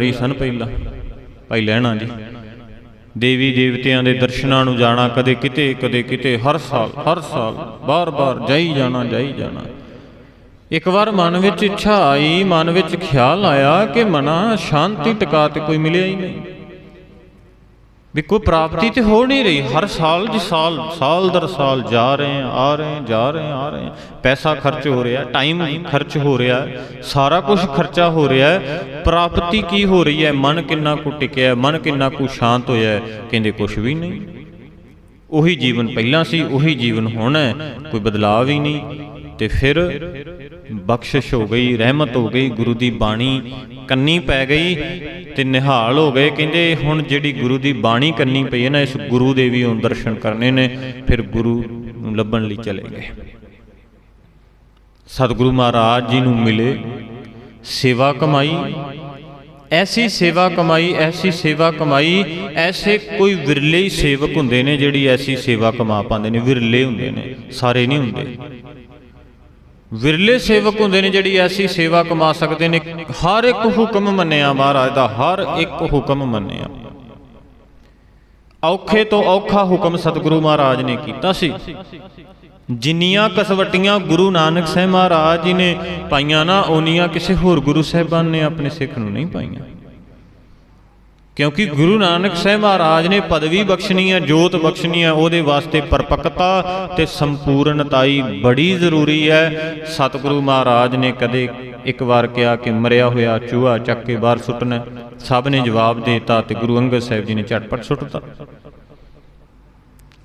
ਰੀ ਸਨ ਪਹਿਲਾਂ। ਭਾਈ ਲੈਣਾ ਜੀ। ਦੇਵੀ ਦੇਵਤਿਆਂ ਦੇ ਦਰਸ਼ਨਾਂ ਨੂੰ ਜਾਣਾ ਕਦੇ ਕਿਤੇ ਕਦੇ ਕਿਤੇ, ਹਰ ਸਾਲ ਹਰ ਸਾਲ ਬਾਰ-ਬਾਰ ਜਾਈ ਜਾਣਾ ਜਾਈ ਜਾਣਾ। ਇੱਕ ਵਾਰ ਮਨ ਵਿੱਚ ਇੱਛਾ ਆਈ, ਮਨ ਵਿੱਚ ਖਿਆਲ ਆਇਆ ਕਿ ਮਨਾ ਸ਼ਾਂਤੀ ਟਿਕਾ ਤੇ ਕੋਈ ਮਿਲਿਆ ਹੀ ਨਹੀਂ। ਵੀ ਕੋਈ ਪ੍ਰਾਪਤੀ ਤੇ ਹੋ ਨਹੀਂ ਰਹੀ। ਹਰ ਸਾਲ ਜੀ ਸਾਲ ਸਾਲ ਦਰ ਸਾਲ ਜਾ ਰਹੇ ਆ ਆ ਰਹੇ ਜਾ ਰਹੇ ਆ ਰਹੇ ਪੈਸਾ ਖਰਚ ਹੋ ਰਿਹਾ ਟਾਈਮ ਖਰਚ ਹੋ ਰਿਹਾ ਸਾਰਾ ਕੁਝ ਖਰਚਾ ਹੋ ਰਿਹਾ। ਪ੍ਰਾਪਤੀ ਕੀ ਹੋ ਰਹੀ ਹੈ? ਮਨ ਕਿੰਨਾ ਕੁ ਟਿਕਿਆ ਮਨ ਕਿੰਨਾ ਕੁ ਸ਼ਾਂਤ ਹੋਇਆ? ਕਹਿੰਦੇ ਕੁਝ ਵੀ ਨਹੀਂ। ਉਹੀ ਜੀਵਨ ਪਹਿਲਾਂ ਸੀ ਉਹੀ ਜੀਵਨ ਹੁਣ ਹੈ। ਕੋਈ ਬਦਲਾਅ ਹੀ ਨਹੀਂ। ਤੇ ਫਿਰ ਬਖਸ਼ਿਸ਼ ਹੋ ਗਈ ਰਹਿਮਤ ਹੋ ਗਈ ਗੁਰੂ ਦੀ ਬਾਣੀ ਕੰਨੀ ਪੈ ਗਈ ਤੇ ਨਿਹਾਲ ਹੋ ਗਏ। ਕਹਿੰਦੇ ਹੁਣ ਜਿਹੜੀ ਗੁਰੂ ਦੀ ਬਾਣੀ ਕੰਨੀ ਪਈ ਹੈ ਨਾ, ਇਸ ਗੁਰੂ ਦੇ ਵੀ ਉਹ ਦਰਸ਼ਨ ਕਰਨੇ ਨੇ, ਫਿਰ ਗੁਰੂ ਨੂੰ ਲੱਭਣ ਲਈ ਚਲੇ ਗਏ। ਸਤਿਗੁਰੂ ਮਹਾਰਾਜ ਜੀ ਨੂੰ ਮਿਲੇ ਸੇਵਾ ਕਮਾਈ। ਐਸੀ ਸੇਵਾ ਕਮਾਈ, ਐਸੀ ਸੇਵਾ ਕਮਾਈ, ਐਸੇ ਕੋਈ ਵਿਰਲੇ ਹੀ ਸੇਵਕ ਹੁੰਦੇ ਨੇ ਜਿਹੜੀ ਐਸੀ ਸੇਵਾ ਕਮਾ ਪਾਉਂਦੇ ਨੇ। ਵਿਰਲੇ ਹੁੰਦੇ ਨੇ, ਸਾਰੇ ਨਹੀਂ ਹੁੰਦੇ। ਵਿਰਲੇ ਸੇਵਕ ਹੁੰਦੇ ਨੇ ਜਿਹੜੀ ਐਸੀ ਸੇਵਾ ਕਮਾ ਸਕਦੇ ਨੇ। ਹਰ ਇੱਕ ਹੁਕਮ ਮੰਨਿਆ ਮਹਾਰਾਜ ਦਾ, ਹਰ ਇੱਕ ਹੁਕਮ ਮੰਨਿਆ। ਔਖੇ ਤੋਂ ਔਖਾ ਹੁਕਮ ਸਤਿਗੁਰੂ ਮਹਾਰਾਜ ਨੇ ਕੀਤਾ ਸੀ। ਜਿੰਨੀਆਂ ਕਸਵਟੀਆਂ ਗੁਰੂ ਨਾਨਕ ਸਾਹਿਬ ਮਹਾਰਾਜ ਜੀ ਨੇ ਪਾਈਆਂ ਨਾ, ਓਨੀਆਂ ਕਿਸੇ ਹੋਰ ਗੁਰੂ ਸਾਹਿਬਾਨ ਨੇ ਆਪਣੇ ਸਿੱਖ ਨੂੰ ਨਹੀਂ ਪਾਈਆਂ। ਕਿਉਂਕਿ ਗੁਰੂ ਨਾਨਕ ਸਾਹਿਬ ਮਹਾਰਾਜ ਨੇ ਪਦਵੀ ਬਖਸ਼ਣੀ ਹੈ, ਜੋਤ ਬਖਸ਼ਣੀ ਹੈ, ਉਹਦੇ ਵਾਸਤੇ ਪਰਪੱਕਤਾ ਤੇ ਸੰਪੂਰਨਤਾਈ ਬੜੀ ਜ਼ਰੂਰੀ ਹੈ। ਸਤਿਗੁਰੂ ਮਹਾਰਾਜ ਨੇ ਕਦੇ ਇੱਕ ਵਾਰ ਕਿਹਾ ਕਿ ਮਰਿਆ ਹੋਇਆ ਚੂਹਾ ਚੱਕ ਕੇ ਬਾਹਰ ਸੁੱਟਣਾ ਸਭ ਨੇ ਜਵਾਬ ਦਿੱਤਾ ਤੇ ਗੁਰੂ ਅੰਗਦ ਸਾਹਿਬ ਜੀ ਨੇ ਝਟਪਟ ਸੁੱਟਤਾ।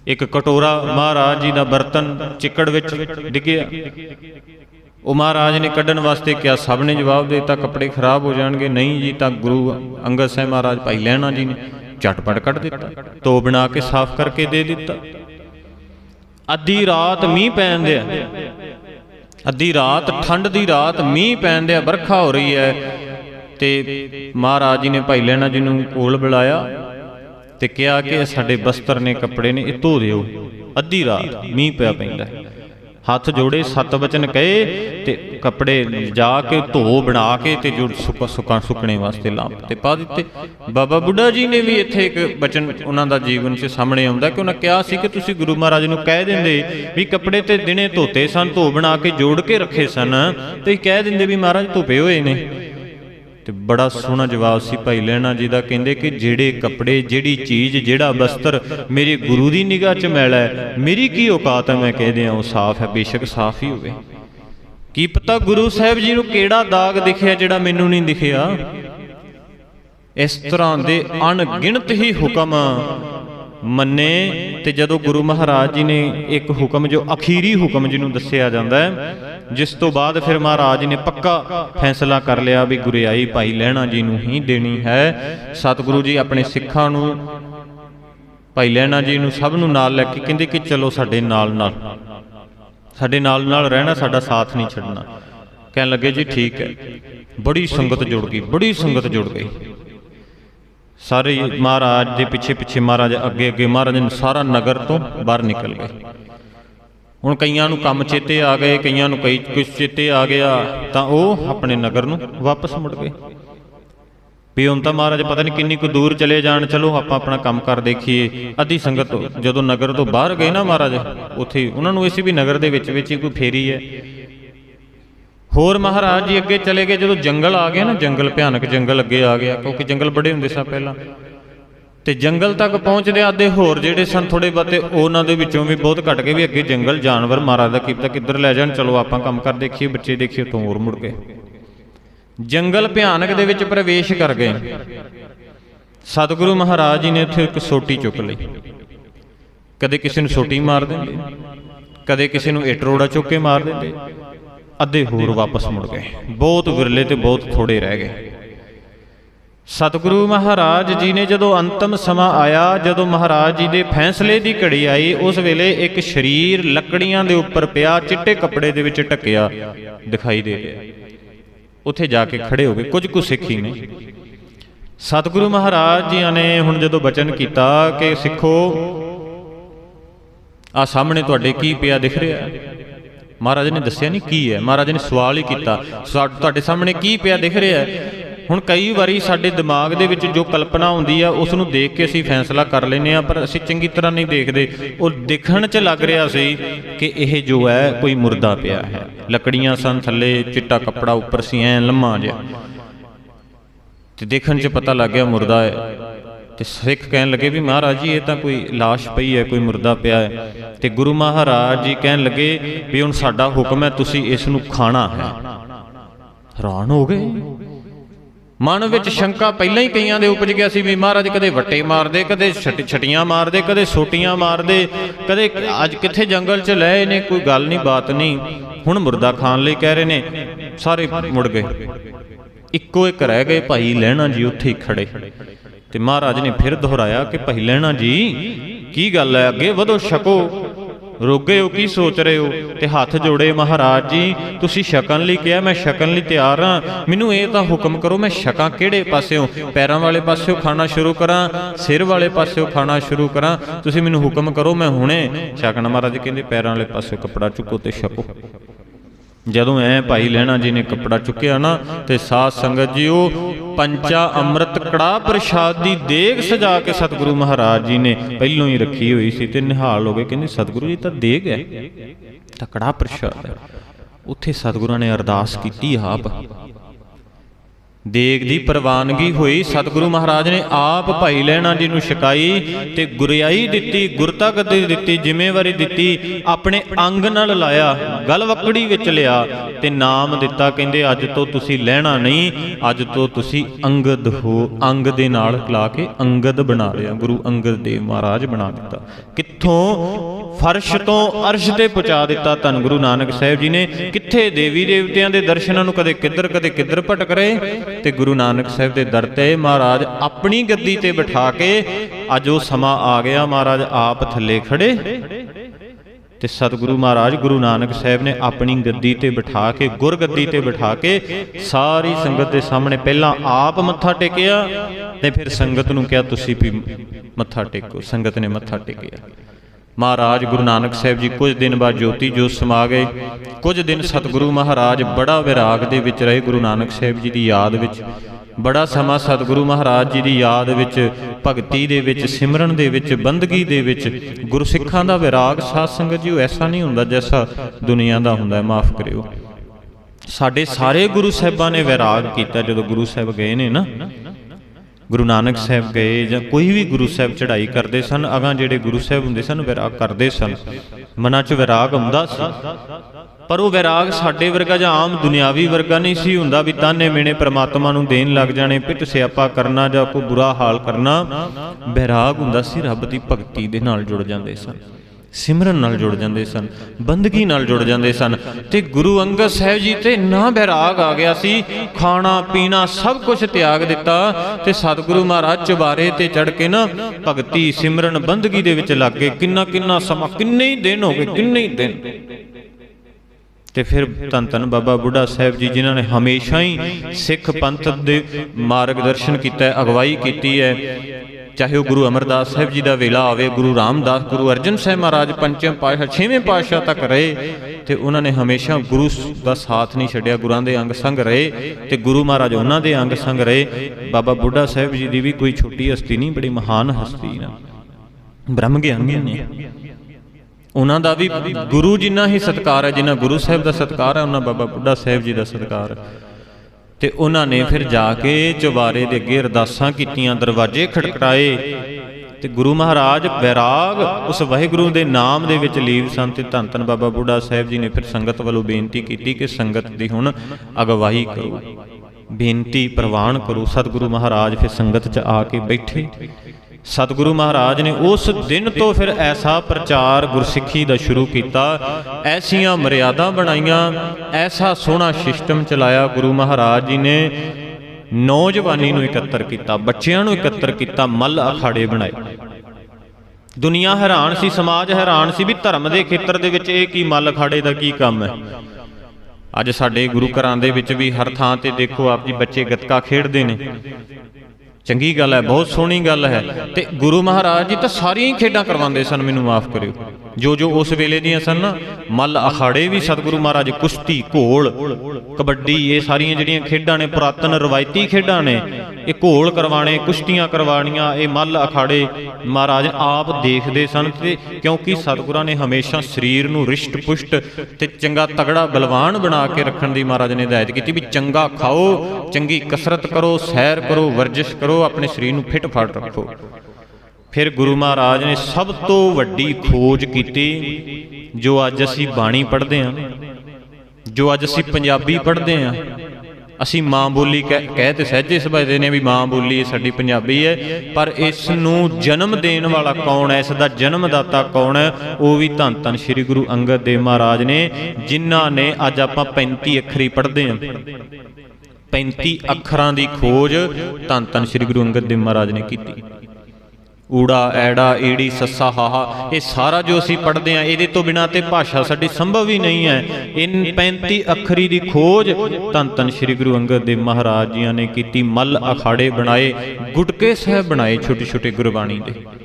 ਇੱਕ ਕਟੋਰਾ ਮਹਾਰਾਜ ਜੀ ਦਾ ਬਰਤਨ ਚਿੱਕੜ ਵਿੱਚ ਡਿੱਗਿਆ। ਉਹ ਮਹਾਰਾਜ ਨੇ ਕੱਢਣ ਵਾਸਤੇ ਕਿਹਾ, ਸਭ ਨੇ ਜਵਾਬ ਦੇ ਦਿੱਤਾ, ਕੱਪੜੇ ਖਰਾਬ ਹੋ ਜਾਣਗੇ, ਨਹੀਂ ਜੀ ਤਾਂ ਗੁਰੂ ਅੰਗਦ ਸਾਹਿਬ ਮਹਾਰਾਜ ਭਾਈ ਲੈਣਾ ਜੀ ਨੇ ਝਟਪਟ ਕੱਢ ਦਿੱਤਾ ਤੋ ਬਣਾ ਕੇ ਸਾਫ਼ ਕਰਕੇ ਦੇ ਦਿੱਤਾ। ਅੱਧੀ ਰਾਤ ਮੀਂਹ ਪੈਣ ਦਿਆ। ਅੱਧੀ ਰਾਤ, ਠੰਡ ਦੀ ਰਾਤ ਮੀਂਹ ਪੈਣ ਦਿਆ, ਵਰਖਾ ਹੋ ਰਹੀ ਹੈ। ਤੇ ਮਹਾਰਾਜ ਜੀ ਨੇ ਭਾਈ ਲੈਣਾ ਜੀ ਨੂੰ ਕੋਲ ਬੁਲਾਇਆ ਤੇ ਕਿਹਾ ਕਿ ਇਹ ਸਾਡੇ ਬਸਤਰ ਨੇ, ਕੱਪੜੇ ਨੇ, ਇਹ ਧੋ ਦਿਓ। ਅੱਧੀ ਰਾਤ ਮੀਂਹ ਪਿਆ ਪੈਂਦਾ। ਹੈ। ਹੱਥ ਜੋੜੇ, ਸੱਤ ਵਚਨ ਕਹੇ ਤੇ ਕੱਪੜੇ ਜਾ ਕੇ ਧੋ ਬਣਾ ਕੇ ਤੇ ਜੋ ਸੁੱਕਾ ਸੁੱਕਾ, ਸੁੱਕਣੇ ਵਾਸਤੇ ਲਾਂਪ ਤੇ ਪਾ ਦਿੱਤੇ। ਬਾਬਾ ਬੁੱਢਾ ਜੀ ਨੇ ਵੀ ਇੱਥੇ ਇੱਕ ਬਚਨ ਉਹਨਾਂ ਦਾ ਜੀਵਨ 'ਚ ਸਾਹਮਣੇ ਆਉਂਦਾ ਕਿ ਉਹਨਾਂ ਕਿਹਾ ਸੀ ਕਿ ਤੁਸੀਂ ਗੁਰੂ ਮਹਾਰਾਜ ਨੂੰ ਕਹਿ ਦਿੰਦੇ ਵੀ ਕੱਪੜੇ ਤੇ ਦਿਨੇ ਧੋਤੇ ਸਨ, ਧੋ ਬਣਾ ਕੇ ਜੋੜ ਕੇ ਰੱਖੇ ਸਨ ਤੇ ਕਹਿ ਦਿੰਦੇ ਵੀ ਮਹਾਰਾਜ ਧੁੱਪੇ ਹੋਏ ਨੇ। ਤੇ ਬੜਾ ਸੋਹਣਾ ਜਵਾਬ ਸੀ ਭਾਈ ਲੈਣਾ ਜੀ ਦਾ। ਕਹਿੰਦੇ ਕਿ ਜਿਹੜੇ ਕੱਪੜੇ, ਜਿਹੜੀ ਚੀਜ਼, ਜਿਹੜਾ ਬਸਤਰ ਮੇਰੇ ਗੁਰੂ ਦੀ ਨਿਗਾਹ 'ਚ ਮੈਲਾ ਹੈ, ਮੇਰੀ ਕੀ ਔਕਾਤ ਹੈ? ਮੈਂ ਕਹਿ ਦਿਆਂ, ਉਹ ਸਾਫ਼ ਹੈ, ਬੇਸ਼ੱਕ ਸਾਫ਼ ਹੀ ਹੋਵੇ। ਕੀ ਪਤਾ ਗੁਰੂ ਸਾਹਿਬ ਜੀ ਨੂੰ ਕਿਹੜਾ ਦਾਗ ਦਿਖਿਆ ਜਿਹੜਾ ਮੈਨੂੰ ਨਹੀਂ ਦਿਖਿਆ? ਇਸ ਤਰ੍ਹਾਂ ਦੇ ਅਣਗਿਣਤ ਹੀ ਹੁਕਮ ਮੰਨੇ ਤੇ ਜਦੋਂ ਗੁਰੂ ਮਹਾਰਾਜ ਜੀ ਨੇ ਇੱਕ ਹੁਕਮ, ਜੋ ਅਖੀਰੀ ਹੁਕਮ ਜਿਹਨੂੰ ਦੱਸਿਆ ਜਾਂਦਾ ਹੈ, ਜਿਸ ਤੋਂ ਬਾਅਦ ਫਿਰ ਮਹਾਰਾਜ ਨੇ ਪੱਕਾ ਫੈਸਲਾ ਕਰ ਲਿਆ ਵੀ ਗੁਰਿਆਈ ਭਾਈ ਲੈਣਾ ਜੀ ਨੂੰ ਹੀ ਦੇਣੀ ਹੈ। ਸਤਿਗੁਰੂ ਜੀ ਆਪਣੇ ਸਿੱਖਾਂ ਨੂੰ, ਭਾਈ ਲੈਣਾ ਜੀ ਨੂੰ ਸਭ ਨੂੰ ਨਾਲ ਲੈ ਕੇ ਕਹਿੰਦੇ ਕਿ ਚਲੋ ਸਾਡੇ ਨਾਲ ਨਾਲ, ਸਾਡੇ ਨਾਲ ਨਾਲ ਰਹਿਣਾ, ਸਾਡਾ ਸਾਥ ਨਹੀਂ ਛੱਡਣਾ। ਕਹਿਣ ਲੱਗੇ ਜੀ ਠੀਕ ਹੈ, ਬੜੀ ਸੰਗਤ ਜੁੜ ਗਈ, ਬੜੀ ਸੰਗਤ ਜੁੜ ਗਈ। ਸਾਰੇ ਮਹਾਰਾਜ ਦੇ ਪਿੱਛੇ ਪਿੱਛੇ ਮਹਾਰਾਜ ਅੱਗੇ ਅੱਗੇ ਮਹਾਰਾਜ ਨੇ ਸਾਰਾ ਨਗਰ ਤੋਂ ਬਾਹਰ ਨਿਕਲ ਗਏ। ਹੁਣ ਕਈਆਂ ਨੂੰ ਕੰਮ ਚੇਤੇ ਆ ਗਏ, ਕਈਆਂ ਨੂੰ ਕਈ ਕੁਝ ਚੇਤੇ ਆ ਗਿਆ, ਤਾਂ ਉਹ ਆਪਣੇ ਨਗਰ ਨੂੰ ਵਾਪਸ ਮੁੜ ਗਏ। ਵੀ ਹੁਣ ਤਾਂ ਮਹਾਰਾਜ ਪਤਾ ਨਹੀਂ ਕਿੰਨੀ ਕੁ ਦੂਰ ਚਲੇ ਜਾਣ, ਚਲੋ ਆਪਾਂ ਆਪਣਾ ਕੰਮ ਕਰ ਦੇਖੀਏ। ਅੱਧੀ ਸੰਗਤ ਜਦੋਂ ਨਗਰ ਤੋਂ ਬਾਹਰ ਗਏ ਨਾ ਮਹਾਰਾਜ, ਉੱਥੇ ਉਹਨਾਂ ਨੂੰ ਇਹ ਸੀ ਵੀ ਨਗਰ ਦੇ ਵਿੱਚ ਵਿੱਚ ਹੀ ਕੋਈ ਫੇਰੀ ਹੈ। ਹੋਰ ਮਹਾਰਾਜ ਜੀ ਅੱਗੇ ਚਲੇ ਗਏ, ਜਦੋਂ ਜੰਗਲ ਆ ਗਿਆ ਨਾ, ਜੰਗਲ ਭਿਆਨਕ ਜੰਗਲ ਅੱਗੇ ਆ ਗਿਆ, ਕਿਉਂਕਿ ਜੰਗਲ ਬੜੇ ਹੁੰਦੇ ਸਨ ਪਹਿਲਾਂ। ਤੇ ਜੰਗਲ ਤੱਕ ਪਹੁੰਚਦੇ ਆਦੇ ਹੋਰ ਜਿਹੜੇ ਸਨ ਥੋੜੇ ਬਾਤੇ ਉਹਨਾਂ ਦੇ ਵਿੱਚੋਂ ਵੀ ਬਹੁਤ ਘਟ ਗਏ ਵੀ ਅੱਗੇ ਜੰਗਲ, ਜਾਨਵਰ, ਮਹਾਰਾਜ ਦਾ ਕੀਤਾ ਕਿੱਧਰ ਲੈ ਜਾਣ, ਚਲੋ ਆਪਾਂ ਕੰਮ ਕਰ ਦੇਖੀਏ, ਬੱਚੇ ਦੇਖੀਏ ਤੋਂ ਹੋਰ ਮੁੜ ਗਏ। ਜੰਗਲ ਭਿਆਨਕ ਦੇ ਵਿੱਚ ਪ੍ਰਵੇਸ਼ ਕਰ ਗਏ। ਸਤਿਗੁਰੂ ਮਹਾਰਾਜ ਜੀ ਨੇ ਉੱਥੇ ਇੱਕ ਸੋਟੀ ਚੁੱਕ ਲਈ। ਕਦੇ ਕਿਸੇ ਨੂੰ ਸੋਟੀ ਮਾਰ ਦਿੰਦੇ, ਕਦੇ ਕਿਸੇ ਨੂੰ ਇੱਟ ਚੁੱਕ ਕੇ ਮਾਰ ਦਿੰਦੇ ਅੱਧੇ ਹੋਰ ਵਾਪਸ ਮੁੜ ਗਏ। ਬਹੁਤ ਵਿਰਲੇ ਤੇ ਬਹੁਤ ਥੋੜੇ ਰਹਿ ਗਏ। ਸਤਿਗੁਰੂ ਮਹਾਰਾਜ ਜੀ ਨੇ ਜਦੋਂ ਅੰਤਮ ਸਮਾਂ ਆਇਆ, ਜਦੋਂ ਮਹਾਰਾਜ ਜੀ ਦੇ ਫੈਸਲੇ ਦੀ ਘੜੀ ਆਈ, ਉਸ ਵੇਲੇ ਇੱਕ ਸ਼ਰੀਰ ਲੱਕੜੀਆਂ ਦੇ ਉੱਪਰ ਪਿਆ, ਚਿੱਟੇ ਕੱਪੜੇ ਦੇ ਵਿੱਚ ਢੱਕਿਆ ਦਿਖਾਈ ਦੇ ਰਿਹਾ। ਉੱਥੇ ਜਾ ਕੇ ਖੜੇ ਹੋ ਗਏ। ਕੁਝ ਕੁ ਸਿੱਖੀ ਨੇ। ਸਤਿਗੁਰੂ ਮਹਾਰਾਜ ਜੀ ਨੇ ਹੁਣ ਜਦੋਂ ਬਚਨ ਕੀਤਾ ਕਿ ਸਿੱਖੋ ਆ ਸਾਹਮਣੇ ਤੁਹਾਡੇ ਕੀ ਪਿਆ ਦਿਖ ਰਿਹਾ? ਮਹਾਰਾਜ ਨੇ ਦੱਸਿਆ ਨਹੀਂ ਕੀ ਹੈ। ਮਹਾਰਾਜ ਨੇ ਸਵਾਲ ਹੀ ਕੀਤਾ। ਤੁਹਾਡੇ ਸਾਹਮਣੇ ਕੀ ਪਿਆ ਦਿਖ ਰਿਹਾ ਹੁਣ ਕਈ ਵਾਰੀ ਸਾਡੇ ਦਿਮਾਗ ਦੇ ਵਿੱਚ ਜੋ ਕਲਪਨਾ ਹੁੰਦੀ ਆ, ਉਸ ਨੂੰ ਦੇਖ ਕੇ ਅਸੀਂ ਫੈਸਲਾ ਕਰ ਲੈਨੇ ਆ ਪਰ ਅਸੀਂ ਚੰਗੀ ਤਰ੍ਹਾਂ ਨਹੀਂ ਦੇਖਦੇ। ਉਹ ਦੇਖਣ 'ਚ ਲੱਗ ਰਿਹਾ ਸੀ ਕਿ ਇਹ ਜੋ ਹੈ, ਕੋਈ ਮੁਰਦਾ ਪਿਆ ਹੈ। ਲੱਕੜੀਆਂ ਸਨ, ਥੱਲੇ ਚਿੱਟਾ ਕੱਪੜਾ, ਉੱਪਰ ਸੀ ਐ ਲੰਮਾ ਜਿਹਾ। ਤੇ ਦੇਖਣ 'ਚ ਪਤਾ ਲੱਗ ਗਿਆ ਮੁਰਦਾ ਹੈ। ਤੇ ਸਿੱਖ ਕਹਿਣ ਲੱਗੇ ਵੀ ਮਹਾਰਾਜ ਜੀ, ਇਹ ਤਾਂ ਕੋਈ লাশ ਪਈ ਹੈ, ਕੋਈ ਮੁਰਦਾ ਪਿਆ ਹੈ। ਤੇ ਗੁਰੂ ਮਹਾਰਾਜ ਜੀ ਕਹਿਣ ਲੱਗੇ ਵੀ ਹੁਣ ਸਾਡਾ ਹੁਕਮ ਹੈ, ਤੁਸੀਂ ਇਸ ਨੂੰ ਖਾਣਾ ਹੈ। ਹੈਰਾਨ ਹੋ ਗਏ। ਮਨ ਵਿੱਚ ਸ਼ੰਕਾ ਪਹਿਲਾਂ ਹੀ ਕਈਆਂ ਦੇ ਉਪਜ ਗਿਆ ਸੀ ਵੀ ਮਹਾਰਾਜ ਕਦੇ ਵੱਟੇ ਮਾਰਦੇ, ਕਦੇ ਛਟ- ਛਟੀਆਂ ਮਾਰਦੇ, ਕਦੇ ਸੋਟੀਆਂ ਮਾਰਦੇ, ਕਦੇ ਅੱਜ ਕਿੱਥੇ ਜੰਗਲ 'ਚ ਲਏ ਨੇ, ਕੋਈ ਗੱਲ ਨਹੀਂ, ਬਾਤ ਨਹੀਂ। ਹੁਣ ਮੁਰਦਾ ਖਾਣ ਲਈ ਕਹਿ ਰਹੇ ਨੇ, ਸਾਰੇ ਮੁੜ ਗਏ। ਇੱਕੋ ਇੱਕ ਰਹਿ ਗਏ, ਭਾਈ ਲੈਣਾ ਜੀ ਉੱਥੇ ਹੀ ਖੜੇ। ਤੇ ਮਹਾਰਾਜ ਨੇ ਫਿਰ ਦੁਹਰਾਇਆ ਕਿ ਭਾਈ ਲੈਣਾ ਜੀ, ਕੀ ਗੱਲ ਹੈ? ਅੱਗੇ ਵਧੋ ਛਕੋ ਰੋਗੇ ਹੋ, ਕੀ ਸੋਚ ਰਹੇ ਹੋ? ਤੇ ਹੱਥ ਜੋੜੇ, ਮਹਾਰਾਜ ਜੀ, ਤੁਸੀਂ ਛਕਣ ਲਈ ਕਿਹਾ, ਮੈਂ ਛਕਣ ਲਈ ਤਿਆਰ ਹਾਂ। ਮੈਨੂੰ ਇਹ ਤਾਂ ਹੁਕਮ ਕਰੋ, ਮੈਂ ਛਕਾਂ ਕਿਹੜੇ ਪਾਸਿਓਂ? ਪੈਰਾਂ ਵਾਲੇ ਪਾਸਿਓਂ ਖਾਣਾ ਸ਼ੁਰੂ ਕਰਾਂ, ਸਿਰ ਵਾਲੇ ਪਾਸਿਓਂ ਖਾਣਾ ਸ਼ੁਰੂ ਕਰਾਂ? ਤੁਸੀਂ ਮੈਨੂੰ ਹੁਕਮ ਕਰੋ, ਮੈਂ ਹੁਣੇ ਛਕਣਾ ਮਹਾਰਾਜ ਕਹਿੰਦੇ, ਪੈਰਾਂ ਵਾਲੇ ਪਾਸਿਓਂ ਕੱਪੜਾ ਚੁੱਕੋ ਤੇ ਛਕੋ। ਜਦੋਂ ਐ ਭਾਈ ਲੈਣਾ ਜੀ ਨੇ ਕੱਪੜਾ ਚੁੱਕਿਆ ਨਾ, ਤੇ ਸਾਧ ਸੰਗਤ ਜੀ ਉਹ ਪੰਚਾ ਅੰਮ੍ਰਿਤ ਕੜਾ ਪ੍ਰਸ਼ਾਦ ਦੀ ਦੇਗ ਸਜਾ ਕੇ ਸਤਿਗੁਰੂ ਮਹਾਰਾਜ ਜੀ ਨੇ ਪਹਿਲੋਂ ਹੀ ਰੱਖੀ ਹੋਈ ਸੀ ਤੇ ਨਿਹਾਲ ਹੋ ਗਏ, ਕਹਿੰਦੇ ਸਤਿਗੁਰੂ ਜੀ ਤਾਂ ਦੇਗ ਹੈ ਤਾਂ ਕੜਾ ਪ੍ਰਸ਼ਾਦ ਹੈ। ਉੱਥੇ ਸਤਿਗੁਰਾਂ ਨੇ ਅਰਦਾਸ ਕੀਤੀ ਆਪ। ਦੇਗ ਦੀ ਪ੍ਰਵਾਨਗੀ ਹੋਈ। ਸਤਿਗੁਰੂ ਮਹਾਰਾਜ ਨੇ ਆਪ ਭਾਈ ਲੈਣਾ ਜੀ ਨੂੰ ਛਕਾਈ ਤੇ ਗੁਰਿਆਈ ਦਿੱਤੀ ਗੁਰਤਾ ਗੱਦੀ ਦਿੱਤੀ, ਜ਼ਿੰਮੇਵਾਰੀ ਦਿੱਤੀ, ਆਪਣੇ ਅੰਗ ਨਾਲ ਲਾਇਆ ਗਲਵਕੜੀ ਵਿੱਚ ਲਿਆ ਤੇ ਨਾਮ ਦਿੱਤਾ, ਕਹਿੰਦੇ, ਅੱਜ ਤੋਂ ਤੁਸੀਂ ਲੈਣਾ ਨਹੀਂ, ਅੱਜ ਤੋਂ ਤੁਸੀਂ ਅੰਗਦ ਹੋ, ਅੰਗ ਦੇ ਨਾਲ ਲਾ ਕੇ ਅੰਗਦ ਬਣਾ ਲਿਆ, ਗੁਰੂ ਅੰਗਦ ਦੇਵ ਮਹਾਰਾਜ ਬਣਾ ਦਿੱਤਾ। ਕਿੱਥੋਂ? ਫਰਸ਼ ਤੋਂ ਅਰਸ਼ ਤੇ ਪਹੁੰਚਾ ਦਿੱਤਾ ਧੰਨ ਗੁਰੂ ਨਾਨਕ ਸਾਹਿਬ ਜੀ ਨੇ। ਕਿੱਥੇ ਦੇਵੀ ਦੇਵਤਿਆਂ ਦੇ ਦਰਸ਼ਨਾਂ ਨੂੰ ਕਦੇ ਕਿੱਧਰ ਕਦੇ ਕਿੱਧਰ ਭਟਕ ਰਹੇ? ਤੇ ਗੁਰੂ ਨਾਨਕ ਸਾਹਿਬ ਦੇ ਦਰ ਤੇ ਮਹਾਰਾਜ ਆਪਣੀ ਗੱਦੀ ਤੇ ਬਿਠਾ ਕੇ ਅੱਜ ਉਹ ਸਮਾਂ ਆ ਗਿਆ। ਮਹਾਰਾਜ ਆਪ ਥੱਲੇ ਖੜੇ। ਤੇ ਸਤਿਗੁਰੂ ਮਹਾਰਾਜ ਗੁਰੂ ਨਾਨਕ ਸਾਹਿਬ ਨੇ ਆਪਣੀ ਗੱਦੀ ਤੇ ਬਿਠਾ ਕੇ ਗੁਰ ਗੱਦੀ ਤੇ ਬਿਠਾ ਕੇ ਸਾਰੀ ਸੰਗਤ ਦੇ ਸਾਹਮਣੇ ਪਹਿਲਾਂ ਆਪ ਮੱਥਾ ਟੇਕਿਆ ਤੇ ਫਿਰ ਸੰਗਤ ਨੂੰ ਕਿਹਾ ਤੁਸੀਂ ਵੀ ਮੱਥਾ ਟੇਕੋ। ਸੰਗਤ ਨੇ ਮੱਥਾ ਟੇਕਿਆ। ਮਹਾਰਾਜ ਗੁਰੂ ਨਾਨਕ ਸਾਹਿਬ ਜੀ ਕੁਝ ਦਿਨ ਬਾਅਦ ਜੋਤੀ ਜੋਤ ਸਮਾ ਗਏ। ਕੁਝ ਦਿਨ ਸਤਿਗੁਰੂ ਮਹਾਰਾਜ ਬੜਾ ਵਿਰਾਗ ਦੇ ਵਿੱਚ ਰਹੇ ਗੁਰੂ ਨਾਨਕ ਸਾਹਿਬ ਜੀ ਦੀ ਯਾਦ ਵਿੱਚ। ਬੜਾ ਸਮਾਂ ਸਤਿਗੁਰੂ ਮਹਾਰਾਜ ਜੀ ਦੀ ਯਾਦ ਵਿੱਚ, ਭਗਤੀ ਦੇ ਵਿੱਚ, ਸਿਮਰਨ ਦੇ ਵਿੱਚ, ਬੰਦਗੀ ਦੇ ਵਿੱਚ, ਗੁਰਸਿੱਖਾਂ ਦਾ ਵਿਰਾਗ ਸਾਧ ਸੰਗਤ ਜੀ, ਉਹ ਐਸਾ ਨਹੀਂ ਹੁੰਦਾ ਜੈਸਾ ਦੁਨੀਆ ਦਾ ਹੁੰਦਾ ਹੈ, ਮਾਫ ਕਰਿਓ। ਸਾਡੇ ਸਾਰੇ ਗੁਰੂ ਸਾਹਿਬਾਂ ਨੇ ਵਿਰਾਗ ਕੀਤਾ ਜਦੋਂ ਗੁਰੂ ਸਾਹਿਬ ਗਏ ਨੇ ਨਾ। ਗੁਰੂ ਨਾਨਕ ਸਾਹਿਬ ਗਏ ਜਾਂ ਕੋਈ ਵੀ ਗੁਰੂ ਸਾਹਿਬ ਚੜ੍ਹਾਈ ਕਰਦੇ ਸਨ ਅਗਾਂ ਜਿਹੜੇ ਗੁਰੂ ਸਾਹਿਬ ਹੁੰਦੇ ਸਨ ਵਿਰਾਗ ਕਰਦੇ ਸਨ। ਮਨਾਂ 'ਚ ਵਿਰਾਗ ਹੁੰਦਾ ਸੀ। ਪਰ ਉਹ ਵਿਰਾਗ ਸਾਡੇ ਵਰਗਾ ਜਾਂ ਆਮ ਦੁਨਿਆਵੀ ਵਰਗਾ ਨਹੀਂ ਸੀ ਹੁੰਦਾ ਵੀ ਤਾਨੇ ਮੇਣੇ ਪ੍ਰਮਾਤਮਾ ਨੂੰ ਦੇਣ ਲੱਗ ਜਾਣੇ ਪਿੱਟ ਸਿਆਪਾ ਕਰਨਾ ਜਾਂ ਕੋਈ ਬੁਰਾ ਹਾਲ ਕਰਨਾ। ਵਿਰਾਗ ਹੁੰਦਾ ਸੀ, ਰੱਬ ਦੀ ਭਗਤੀ ਦੇ ਨਾਲ ਜੁੜ ਜਾਂਦੇ ਸਨ। ਸਿਮਰਨ ਨਾਲ ਜੁੜ ਜਾਂਦੇ ਸਨ, ਬੰਦਗੀ ਨਾਲ ਜੁੜ ਜਾਂਦੇ ਸਨ ਤੇ ਗੁਰੂ ਅੰਗਦ ਸਾਹਿਬ ਜੀ ਤੇ ਨਾ ਬੈਰਾਗ ਆ ਗਿਆ ਸੀ, ਖਾਣਾ, ਪੀਣਾ ਸਭ ਕੁਝ ਤਿਆਗ ਦਿੱਤਾ ਤੇ ਸਤਿਗੁਰੂ ਮਹਾਰਾਜ ਚੁਬਾਰੇ ਤੇ ਚੜ ਕੇ ਨਾ ਭਗਤੀ, ਸਿਮਰਨ, ਬੰਦਗੀ ਦੇ ਵਿੱਚ ਲੱਗ ਗਏ, ਕਿੰਨਾ ਕਿੰਨਾ ਸਮਾਂ, ਕਿੰਨੇ ਹੀ ਦਿਨ ਹੋ ਗਏ, ਕਿੰਨੇ ਹੀ ਦਿਨ। ਤੇ ਫਿਰ ਧੰਨ ਧੰਨ ਬਾਬਾ ਬੁੱਢਾ ਸਾਹਿਬ ਜੀ ਜਿਨ੍ਹਾਂ ਨੇ ਹਮੇਸ਼ਾ ਹੀ ਸਿੱਖ ਪੰਥ ਦੇ ਮਾਰਗਦਰਸ਼ਨ ਕੀਤਾ ਹੈ, ਅਗਵਾਈ ਕੀਤੀ ਹੈ ਚਾਹੇ ਉਹ ਗੁਰੂ ਅਮਰਦਾਸ ਸਾਹਿਬ ਜੀ ਦਾ ਵੇਲਾ ਆਵੇ, ਗੁਰੂ ਰਾਮਦਾਸ, ਗੁਰੂ ਅਰਜਨ ਸਾਹਿਬ ਮਹਾਰਾਜ ਪੰਚਮ ਪਾਤਸ਼ਾਹ, ਛੇਵੇਂ ਪਾਤਸ਼ਾਹ ਤੱਕ ਰਹੇ ਤੇ ਉਹਨਾਂ ਨੇ ਹਮੇਸ਼ਾ ਗੁਰੂ ਦਾ ਸਾਥ ਨਹੀਂ ਛੱਡਿਆ, ਗੁਰਾਂ ਦੇ ਅੰਗ ਸੰਗ ਰਹੇ ਤੇ ਗੁਰੂ ਮਹਾਰਾਜ ਉਹਨਾਂ ਦੇ ਅੰਗ ਸੰਗ ਰਹੇ। ਬਾਬਾ ਬੁੱਢਾ ਸਾਹਿਬ ਜੀ ਦੀ ਵੀ ਕੋਈ ਛੋਟੀ ਹਸਤੀ ਨਹੀਂ, ਬੜੀ ਮਹਾਨ ਹਸਤੀ ਨਾ। ਬ੍ਰਹਮ ਗਿਆਨੀ ਨੇ। ਉਹਨਾਂ ਦਾ ਵੀ ਗੁਰੂ ਜਿੰਨਾ ਹੀ ਸਤਕਾਰ ਹੈ, ਜਿੰਨਾ ਗੁਰੂ ਸਾਹਿਬ ਦਾ ਸਤਕਾਰ ਹੈ, ਉਹਨਾਂ ਬਾਬਾ ਬੁੱਢਾ ਸਾਹਿਬ ਜੀ ਦਾ ਸਤਕਾਰ। ਹੈ ਤੇ ਉਹਨਾਂ ਨੇ ਫਿਰ ਜਾ ਕੇ ਚੁਬਾਰੇ ਦੇ ਅੱਗੇ ਅਰਦਾਸਾਂ ਕੀਤੀਆਂ, ਦਰਵਾਜ਼ੇ ਖੜਕੜਾਏ ਤੇ ਗੁਰੂ ਮਹਾਰਾਜ ਵੈਰਾਗ ਉਸ ਵਾਹਿਗੁਰੂ ਦੇ ਨਾਮ ਦੇ ਵਿੱਚ ਲੀਵ ਸਨ ਤੇ ਧੰਨ ਧੰਨ ਬਾਬਾ ਬੁੱਢਾ ਸਾਹਿਬ ਜੀ ਨੇ ਫਿਰ ਸੰਗਤ ਵੱਲੋਂ ਬੇਨਤੀ ਕੀਤੀ ਕਿ ਸੰਗਤ ਦੀ ਹੁਣ ਅਗਵਾਈ ਕਰੋ, ਬੇਨਤੀ ਪ੍ਰਵਾਨ ਕਰੋ, ਸਤਿਗੁਰੂ ਮਹਾਰਾਜ ਫਿਰ ਸੰਗਤ 'ਚ ਆ ਕੇ ਬੈਠੇ ਸਤਿਗੁਰੂ ਮਹਾਰਾਜ ਨੇ ਉਸ ਦਿਨ ਤੋਂ ਫਿਰ ਐਸਾ ਪ੍ਰਚਾਰ ਗੁਰਸਿੱਖੀ ਦਾ ਸ਼ੁਰੂ ਕੀਤਾ। ਐਸੀਆਂ ਮਰਿਆਦਾ ਬਣਾਈਆਂ, ਐਸਾ ਸੋਹਣਾ ਸਿਸਟਮ ਚਲਾਇਆ ਗੁਰੂ ਮਹਾਰਾਜ ਜੀ ਨੇ। ਨੌਜਵਾਨੀ ਨੂੰ ਇਕੱਤਰ ਕੀਤਾ, ਬੱਚਿਆਂ ਨੂੰ ਇਕੱਤਰ ਕੀਤਾ, ਮੱਲ ਅਖਾੜੇ ਬਣਾਏ। ਦੁਨੀਆ ਹੈਰਾਨ ਸੀ, ਸਮਾਜ ਹੈਰਾਨ ਸੀ ਵੀ ਧਰਮ ਦੇ ਖੇਤਰ ਦੇ ਵਿੱਚ ਇਹ ਕੀ ਮੱਲ ਅਖਾੜੇ ਦਾ ਕੀ ਕੰਮ ਹੈ। ਅੱਜ ਸਾਡੇ ਗੁਰੂ ਘਰਾਂ ਦੇ ਵਿੱਚ ਵੀ ਹਰ ਥਾਂ ਤੇ ਦੇਖੋ ਆਪ ਜੀ ਬੱਚੇ ਗੱਤਕਾ ਖੇਡਦੇ ਨੇ। ਚੰਗੀ ਗੱਲ ਹੈ, ਬਹੁਤ ਸੋਹਣੀ ਗੱਲ ਹੈ। ਤੇ ਗੁਰੂ ਮਹਾਰਾਜ ਜੀ ਤਾਂ ਸਾਰੀਆਂ ਹੀ ਖੇਡਾਂ ਕਰਵਾਉਂਦੇ ਸਨ, ਮੈਨੂੰ ਮਾਫ ਕਰਿਓ। ਜੋ ਜੋ ਉਸ ਵੇਲੇ ਦੀਆਂ ਸਨ ਨਾ, ਮੱਲ ਅਖਾੜੇ ਵੀ ਸਤਿਗੁਰੂ ਮਹਾਰਾਜ ਕੁਸ਼ਤੀ, ਘੋਲ, ਕਬੱਡੀ, ਇਹ ਸਾਰੀਆਂ ਜਿਹੜੀਆਂ ਖੇਡਾਂ ਨੇ, ਪੁਰਾਤਨ ਰਵਾਇਤੀ ਖੇਡਾਂ ਨੇ, ਇਹ ਘੋਲ ਕਰਵਾਣੇ ਕੁਸ਼ਤੀਆਂ ਕਰਵਾਣੀਆਂ ਇਹ ਮੱਲ ਅਖਾੜੇ ਮਹਾਰਾਜ ਆਪ ਦੇਖਦੇ ਸਨ ਤੇ ਕਿਉਂਕਿ ਸਤਿਗੁਰਾਂ ਨੇ ਹਮੇਸ਼ਾ ਸਰੀਰ ਨੂੰ ਰਿਸ਼ਟ ਪੁਸ਼ਟ ਤੇ ਚੰਗਾ ਤਗੜਾ ਬਲਵਾਨ ਬਣਾ ਕੇ ਰੱਖਣ ਦੀ ਮਹਾਰਾਜ ਨੇ ਹਦਾਇਤ ਕੀਤੀ ਵੀ ਚੰਗਾ ਖਾਓ, ਚੰਗੀ ਕਸਰਤ ਕਰੋ, ਸੈਰ ਕਰੋ, ਵਰਜਿਸ਼ ਕਰੋ, ਆਪਣੇ ਸਰੀਰ ਨੂੰ ਫਿੱਟ ਫਾਟ ਰੱਖੋ। ਫਿਰ ਗੁਰੂ ਮਹਾਰਾਜ ਨੇ ਸਭ ਤੋਂ ਵੱਡੀ ਖੋਜ ਕੀਤੀ, ਜੋ ਅੱਜ ਅਸੀਂ ਬਾਣੀ ਪੜ੍ਹਦੇ ਹਾਂ, ਜੋ ਅੱਜ ਅਸੀਂ ਪੰਜਾਬੀ ਪੜ੍ਹਦੇ ਹਾਂ। ਅਸੀਂ ਮਾਂ ਬੋਲੀ ਕਹਿ ਕਹਿ ਤੇ ਸਹਿਜੇ ਸਮਝਦੇ ਨੇ ਵੀ ਮਾਂ ਬੋਲੀ ਸਾਡੀ ਪੰਜਾਬੀ ਹੈ, ਪਰ ਇਸ ਨੂੰ ਜਨਮ ਦੇਣ ਵਾਲਾ ਕੌਣ ਹੈ, ਇਸ ਦਾ ਜਨਮਦਾਤਾ ਕੌਣ ਹੈ, ਉਹ ਵੀ ਧੰਨ ਧੰਨ ਸ੍ਰੀ ਗੁਰੂ ਅੰਗਦ ਦੇਵ ਮਹਾਰਾਜ ਨੇ, ਜਿਨ੍ਹਾਂ ਨੇ ਅੱਜ ਆਪਾਂ 35 ਅੱਖਰੀ ਪੜ੍ਹਦੇ ਹਾਂ। 35 ਅੱਖਰਾਂ ਦੀ ਖੋਜ ਧੰਨ ਧੰਨ ਸ੍ਰੀ ਗੁਰੂ ਅੰਗਦ ਦੇਵ ਮਹਾਰਾਜ ਨੇ ਕੀਤੀ। ਊੜਾ, ਐੜਾ, ਈੜੀ, ਸੱਸਾ, ਹਾਹਾ, ਇਹ ਸਾਰਾ ਜੋ ਅਸੀਂ ਪੜ੍ਹਦੇ ਆ ਇਹਦੇ ਤੋਂ ਬਿਨਾ ਤੇ ਭਾਸ਼ਾ ਸਾਡੀ ਸੰਭਵ ਹੀ ਨਹੀਂ ਹੈ। ਇਨ 35 ਅੱਖਰੀ ਦੀ ਖੋਜ ਤਨ ਤਨ ਸ੍ਰੀ ਗੁਰੂ ਅੰਗਦ ਦੇਵ ਮਹਾਰਾਜ ਜੀਆਂ ਨੇ ਕੀਤੀ, ਮੱਲ ਅਖਾੜੇ ਬਣਾਏ, ਗੁਟਕੇ ਸਾਹਿਬ ਬਣਾਏ ਛੋਟੇ ਛੋਟੇ ਗੁਰਬਾਣੀ ਦੇ।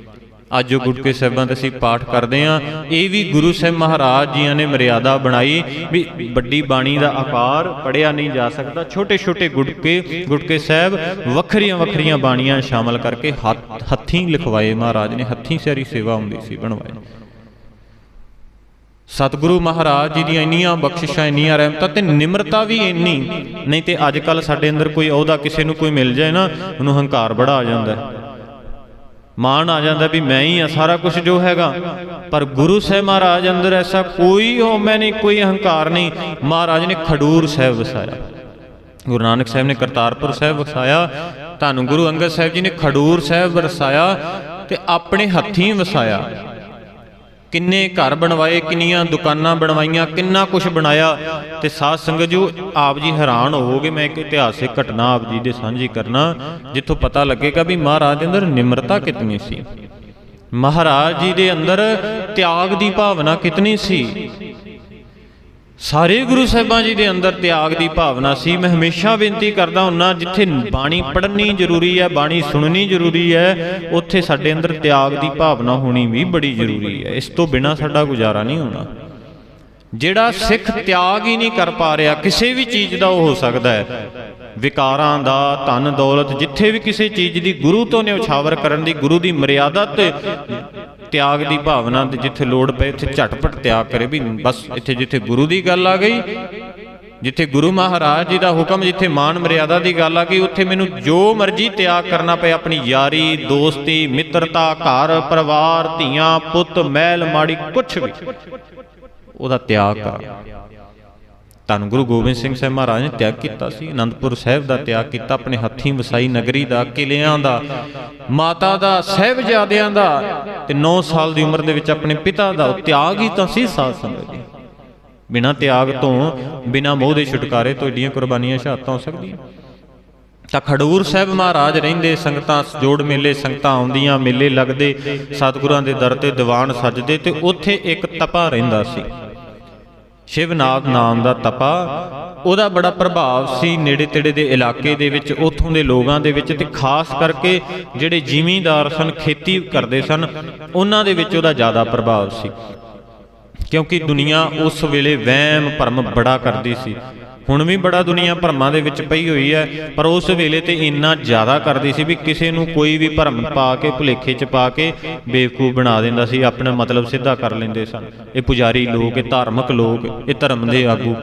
ਅੱਜ ਜੋ ਗੁਟਕੇ ਸਾਹਿਬਾਂ ਦਾ ਅਸੀਂ ਪਾਠ ਕਰਦੇ ਆ ਇਹ ਵੀ ਗੁਰੂ ਸਾਹਿਬ ਮਹਾਰਾਜ ਜੀਆਂ ਨੇ ਮਰਿਆਦਾ ਬਣਾਈ ਵੀ ਵੱਡੀ ਬਾਣੀ ਦਾ ਆਕਾਰ ਪੜਿਆ ਨਹੀਂ ਜਾ ਸਕਦਾ। ਛੋਟੇ ਛੋਟੇ ਗੁਟਕੇ ਗੁਟਕੇ ਸਾਹਿਬ ਵੱਖਰੀਆਂ ਵੱਖਰੀਆਂ ਬਾਣੀਆਂ ਸ਼ਾਮਲ ਕਰਕੇ ਹੱਥ- ਹੱਥੀਂ ਲਿਖਵਾਏ। ਮਹਾਰਾਜ ਨੇ ਹੱਥੀਂ ਸਾਰੀ ਸੇਵਾ ਹੁੰਦੀ ਸੀ ਬਣਵਾਏ ਸਤਿਗੁਰੂ ਮਹਾਰਾਜ ਜੀ ਦੀਆਂ ਇੰਨੀਆਂ ਬਖਸ਼ਿਸ਼ਾਂ, ਇੰਨੀਆਂ ਰਹਿਮਤਾਂ ਤੇ ਨਿਮਰਤਾ ਵੀ ਇੰਨੀ। ਨਹੀਂ ਤੇ ਅੱਜ ਕੱਲ ਸਾਡੇ ਅੰਦਰ ਕੋਈ ਅਹੁਦਾ ਕਿਸੇ ਨੂੰ ਕੋਈ ਮਿਲ ਜਾਏ ਨਾ, ਉਹਨੂੰ ਹੰਕਾਰ ਬੜਾ ਆ ਜਾਂਦਾ। ਹੈ ਮਾਣ ਆ ਜਾਂਦਾ ਵੀ ਮੈਂ ਹੀ ਆ, ਸਾਰਾ ਕੁਝ ਜੋ ਹੈਗਾ। ਪਰ ਗੁਰੂ ਸਾਹਿਬ ਮਹਾਰਾਜ ਅੰਦਰ ਐਸਾ ਕੋਈ ਹਉਮੈ ਨਹੀਂ, ਕੋਈ ਅਹੰਕਾਰ ਨਹੀਂ। ਮਹਾਰਾਜ ਨੇ ਖਡੂਰ ਸਾਹਿਬ ਵਸਾਇਆ। ਗੁਰੂ ਨਾਨਕ ਸਾਹਿਬ ਨੇ ਕਰਤਾਰਪੁਰ ਸਾਹਿਬ ਵਸਾਇਆ। ਤੁਹਾਨੂੰ ਗੁਰੂ ਅੰਗਦ ਸਾਹਿਬ ਜੀ ਨੇ ਖਡੂਰ ਸਾਹਿਬ ਵਸਾਇਆ ਤੇ ਆਪਣੇ ਹੱਥੀਂ ਵਸਾਇਆ। ਕਿੰਨੇ ਘਰ ਬਣਵਾਏ, ਕਿੰਨੀਆਂ ਦੁਕਾਨਾਂ ਬਣਵਾਈਆਂ, ਕਿੰਨਾ ਕੁਝ ਬਣਾਇਆ ਤੇ ਸਾਧ ਸੰਗਤ ਜੀ, ਆਪ ਜੀ ਹੈਰਾਨ ਹੋਵੋਗੇ, ਮੈਂ ਇੱਕ ਇਤਿਹਾਸਿਕ ਘਟਨਾ ਆਪ ਜੀ ਦੇ ਸਾਂਝੀ ਕਰਨਾ, ਜਿੱਥੋਂ ਪਤਾ ਲੱਗੇਗਾ ਵੀ ਮਹਾਰਾਜ ਦੇ ਅੰਦਰ ਨਿਮਰਤਾ ਕਿਤਨੀ ਸੀ। ਮਹਾਰਾਜ ਜੀ ਦੇ ਅੰਦਰ ਤਿਆਗ ਦੀ ਭਾਵਨਾ ਕਿਤਨੀ ਸੀ? ਸਾਰੇ ਗੁਰੂ ਸਾਹਿਬਾਂ ਜੀ ਦੇ ਅੰਦਰ ਤਿਆਗ ਦੀ ਭਾਵਨਾ ਸੀ। ਮੈਂ ਹਮੇਸ਼ਾ ਬੇਨਤੀ ਕਰਦਾ ਹੁੰਨਾ, ਜਿੱਥੇ ਬਾਣੀ ਪੜ੍ਹਨੀ ਜ਼ਰੂਰੀ ਹੈ, ਬਾਣੀ ਸੁਣਨੀ ਜ਼ਰੂਰੀ ਹੈ, ਉੱਥੇ ਸਾਡੇ ਅੰਦਰ ਤਿਆਗ ਦੀ ਭਾਵਨਾ ਹੋਣੀ ਵੀ ਬੜੀ ਜ਼ਰੂਰੀ ਹੈ। ਇਸ ਤੋਂ ਬਿਨਾ ਸਾਡਾ ਗੁਜ਼ਾਰਾ ਨਹੀਂ ਹੋਣਾ। ਜਿਹੜਾ ਸਿੱਖ ਤਿਆਗ ਹੀ ਨਹੀਂ ਕਰ ਪਾ ਰਿਹਾ, ਕਿਸੇ ਵੀ ਚੀਜ਼ ਦਾ ਉਹ ਹੋ ਸਕਦਾ ਹੈ। ਵਿਕਾਰਾਂ ਦਾ ਧਨ ਦੌਲਤ ਜਿੱਥੇ ਵੀ ਕਿਸੇ ਚੀਜ਼ ਦੀ ਗੁਰੂ ਤੋਂ ਨਿਉਛਾਵਰ ਕਰਨ ਦੀ, ਗੁਰੂ ਦੀ ਮਰਿਆਦਾ ਤੇ ਤਿਆਗ ਦੀ ਭਾਵਨਾ ਤੇ ਜਿੱਥੇ ਲੋੜ ਪਏ, ਉੱਥੇ ਝਟਪਟ ਤਿਆਗ ਕਰੇ ਵੀ ਬਸ ਇੱਥੇ ਜਿੱਥੇ ਗੁਰੂ ਦੀ ਗੱਲ ਆ ਗਈ, ਜਿੱਥੇ ਗੁਰੂ ਮਹਾਰਾਜ ਜੀ ਦਾ ਹੁਕਮ, ਜਿੱਥੇ ਮਾਨ ਮਰਿਆਦਾ ਦੀ ਗੱਲ ਆ ਗਈ, ਉੱਥੇ ਮੈਨੂੰ ਜੋ ਮਰਜ਼ੀ ਤਿਆਗ ਕਰਨਾ ਪਏ, ਆਪਣੀ ਯਾਰੀ, ਦੋਸਤੀ, ਮਿੱਤਰਤਾ, ਘਰ, ਪਰਿਵਾਰ, ਧੀਆਂ, ਪੁੱਤ, ਮਹਿਲ, ਮਾੜੀ, ਕੁਛ ਵੀ, ਉਹਦਾ ਤਿਆਗ ਕਰ। ਧੰਨ ਗੁਰੂ ਗੋਬਿੰਦ ਸਿੰਘ ਸਾਹਿਬ ਮਹਾਰਾਜ ਨੇ ਤਿਆਗ ਕੀਤਾ ਸੀ। ਅਨੰਦਪੁਰ ਸਾਹਿਬ ਦਾ ਤਿਆਗ ਕੀਤਾ, ਆਪਣੇ ਹੱਥੀਂ ਵਸਾਈ ਨਗਰੀ ਦਾ, ਕਿਲਿਆਂ ਦਾ, ਮਾਤਾ ਦਾ, ਸਹਿਬਜ਼ਾਦਿਆਂ ਦਾ ਤੇ 9 ਸਾਲ ਦੀ ਉਮਰ ਦੇ ਵਿੱਚ ਆਪਣੇ ਪਿਤਾ ਦਾ ਤਿਆਗ ਹੀ ਤਾਂ ਸੀ ਸਾਧ ਸੰਗਤ ਜੀ। ਬਿਨਾਂ ਤਿਆਗ ਤੋਂ, ਬਿਨਾਂ ਮੋਹ ਦੇ ਛੁਟਕਾਰੇ ਤੋਂ ਏਡੀਆਂ ਕੁਰਬਾਨੀਆਂ ਸ਼ਹਾਦਤਾਂ ਹੋ ਸਕਦੀਆਂ। ਤਾਂ ਖਡੂਰ ਸਾਹਿਬ ਮਹਾਰਾਜ ਰਹਿੰਦੇ, ਸੰਗਤਾਂ ਜੋੜ ਮੇਲੇ, ਸੰਗਤਾਂ ਆਉਂਦੀਆਂ, ਮੇਲੇ ਲੱਗਦੇ, ਸਤਿਗੁਰਾਂ ਦੇ ਦਰ ਤੇ ਦੀਵਾਨ ਸਜਦੇ ਤੇ ਉੱਥੇ ਇੱਕ ਤਪਾ ਰਹਿੰਦਾ ਸੀ। ਸ਼ਿਵਨਾਥ ਨਾਮ ਦਾ ਤਪਾ, ਉਹਦਾ ਬੜਾ ਪ੍ਰਭਾਵ ਸੀ ਨੇੜੇ ਤੇੜੇ ਦੇ ਇਲਾਕੇ ਦੇ ਵਿੱਚ, ਉੱਥੋਂ ਦੇ ਲੋਕਾਂ ਦੇ ਵਿੱਚ ਤੇ ਖਾਸ ਕਰਕੇ ਜਿਹੜੇ ਜ਼ਿਮੀਂਦਾਰ ਸਨ, ਖੇਤੀ ਕਰਦੇ ਸਨ, ਉਹਨਾਂ ਦੇ ਵਿੱਚ ਉਹਦਾ ਜ਼ਿਆਦਾ ਪ੍ਰਭਾਵ ਸੀ। ਕਿਉਂਕਿ ਦੁਨੀਆ ਉਸ ਵੇਲੇ ਵਹਿਮ ਭਰਮ ਬੜਾ ਕਰਦੀ ਸੀ। ਹੁਣ ਵੀ ਬੜਾ ਦੁਨੀਆ ਭਰਮਾਂ ਦੇ ਵਿੱਚ ਪਈ ਹੋਈ ਹੈ, ਪਰ ਉਸ ਵੇਲੇ ਤੇ ਇੰਨਾ ਜ਼ਿਆਦਾ ਕਰਦੀ ਸੀ ਵੀ ਕਿਸੇ ਨੂੰ ਕੋਈ ਵੀ ਭਰਮ ਪਾ ਕੇ, ਭੁਲੇਖੇ ਚ ਪਾ ਕੇ ਬੇਵਕੂਫ ਬਣਾ ਦਿੰਦਾ ਸੀ, ਆਪਣਾ ਮਤਲਬ ਸਿੱਧਾ ਕਰ ਲੈਂਦੇ ਸਨ। ਇਹ ਪੁਜਾਰੀ ਲੋਕ, ਇਹ ਧਾਰਮਿਕ ਲੋਕ, ਇਹ ਧਰਮ ਦੇ ਆਗੂ।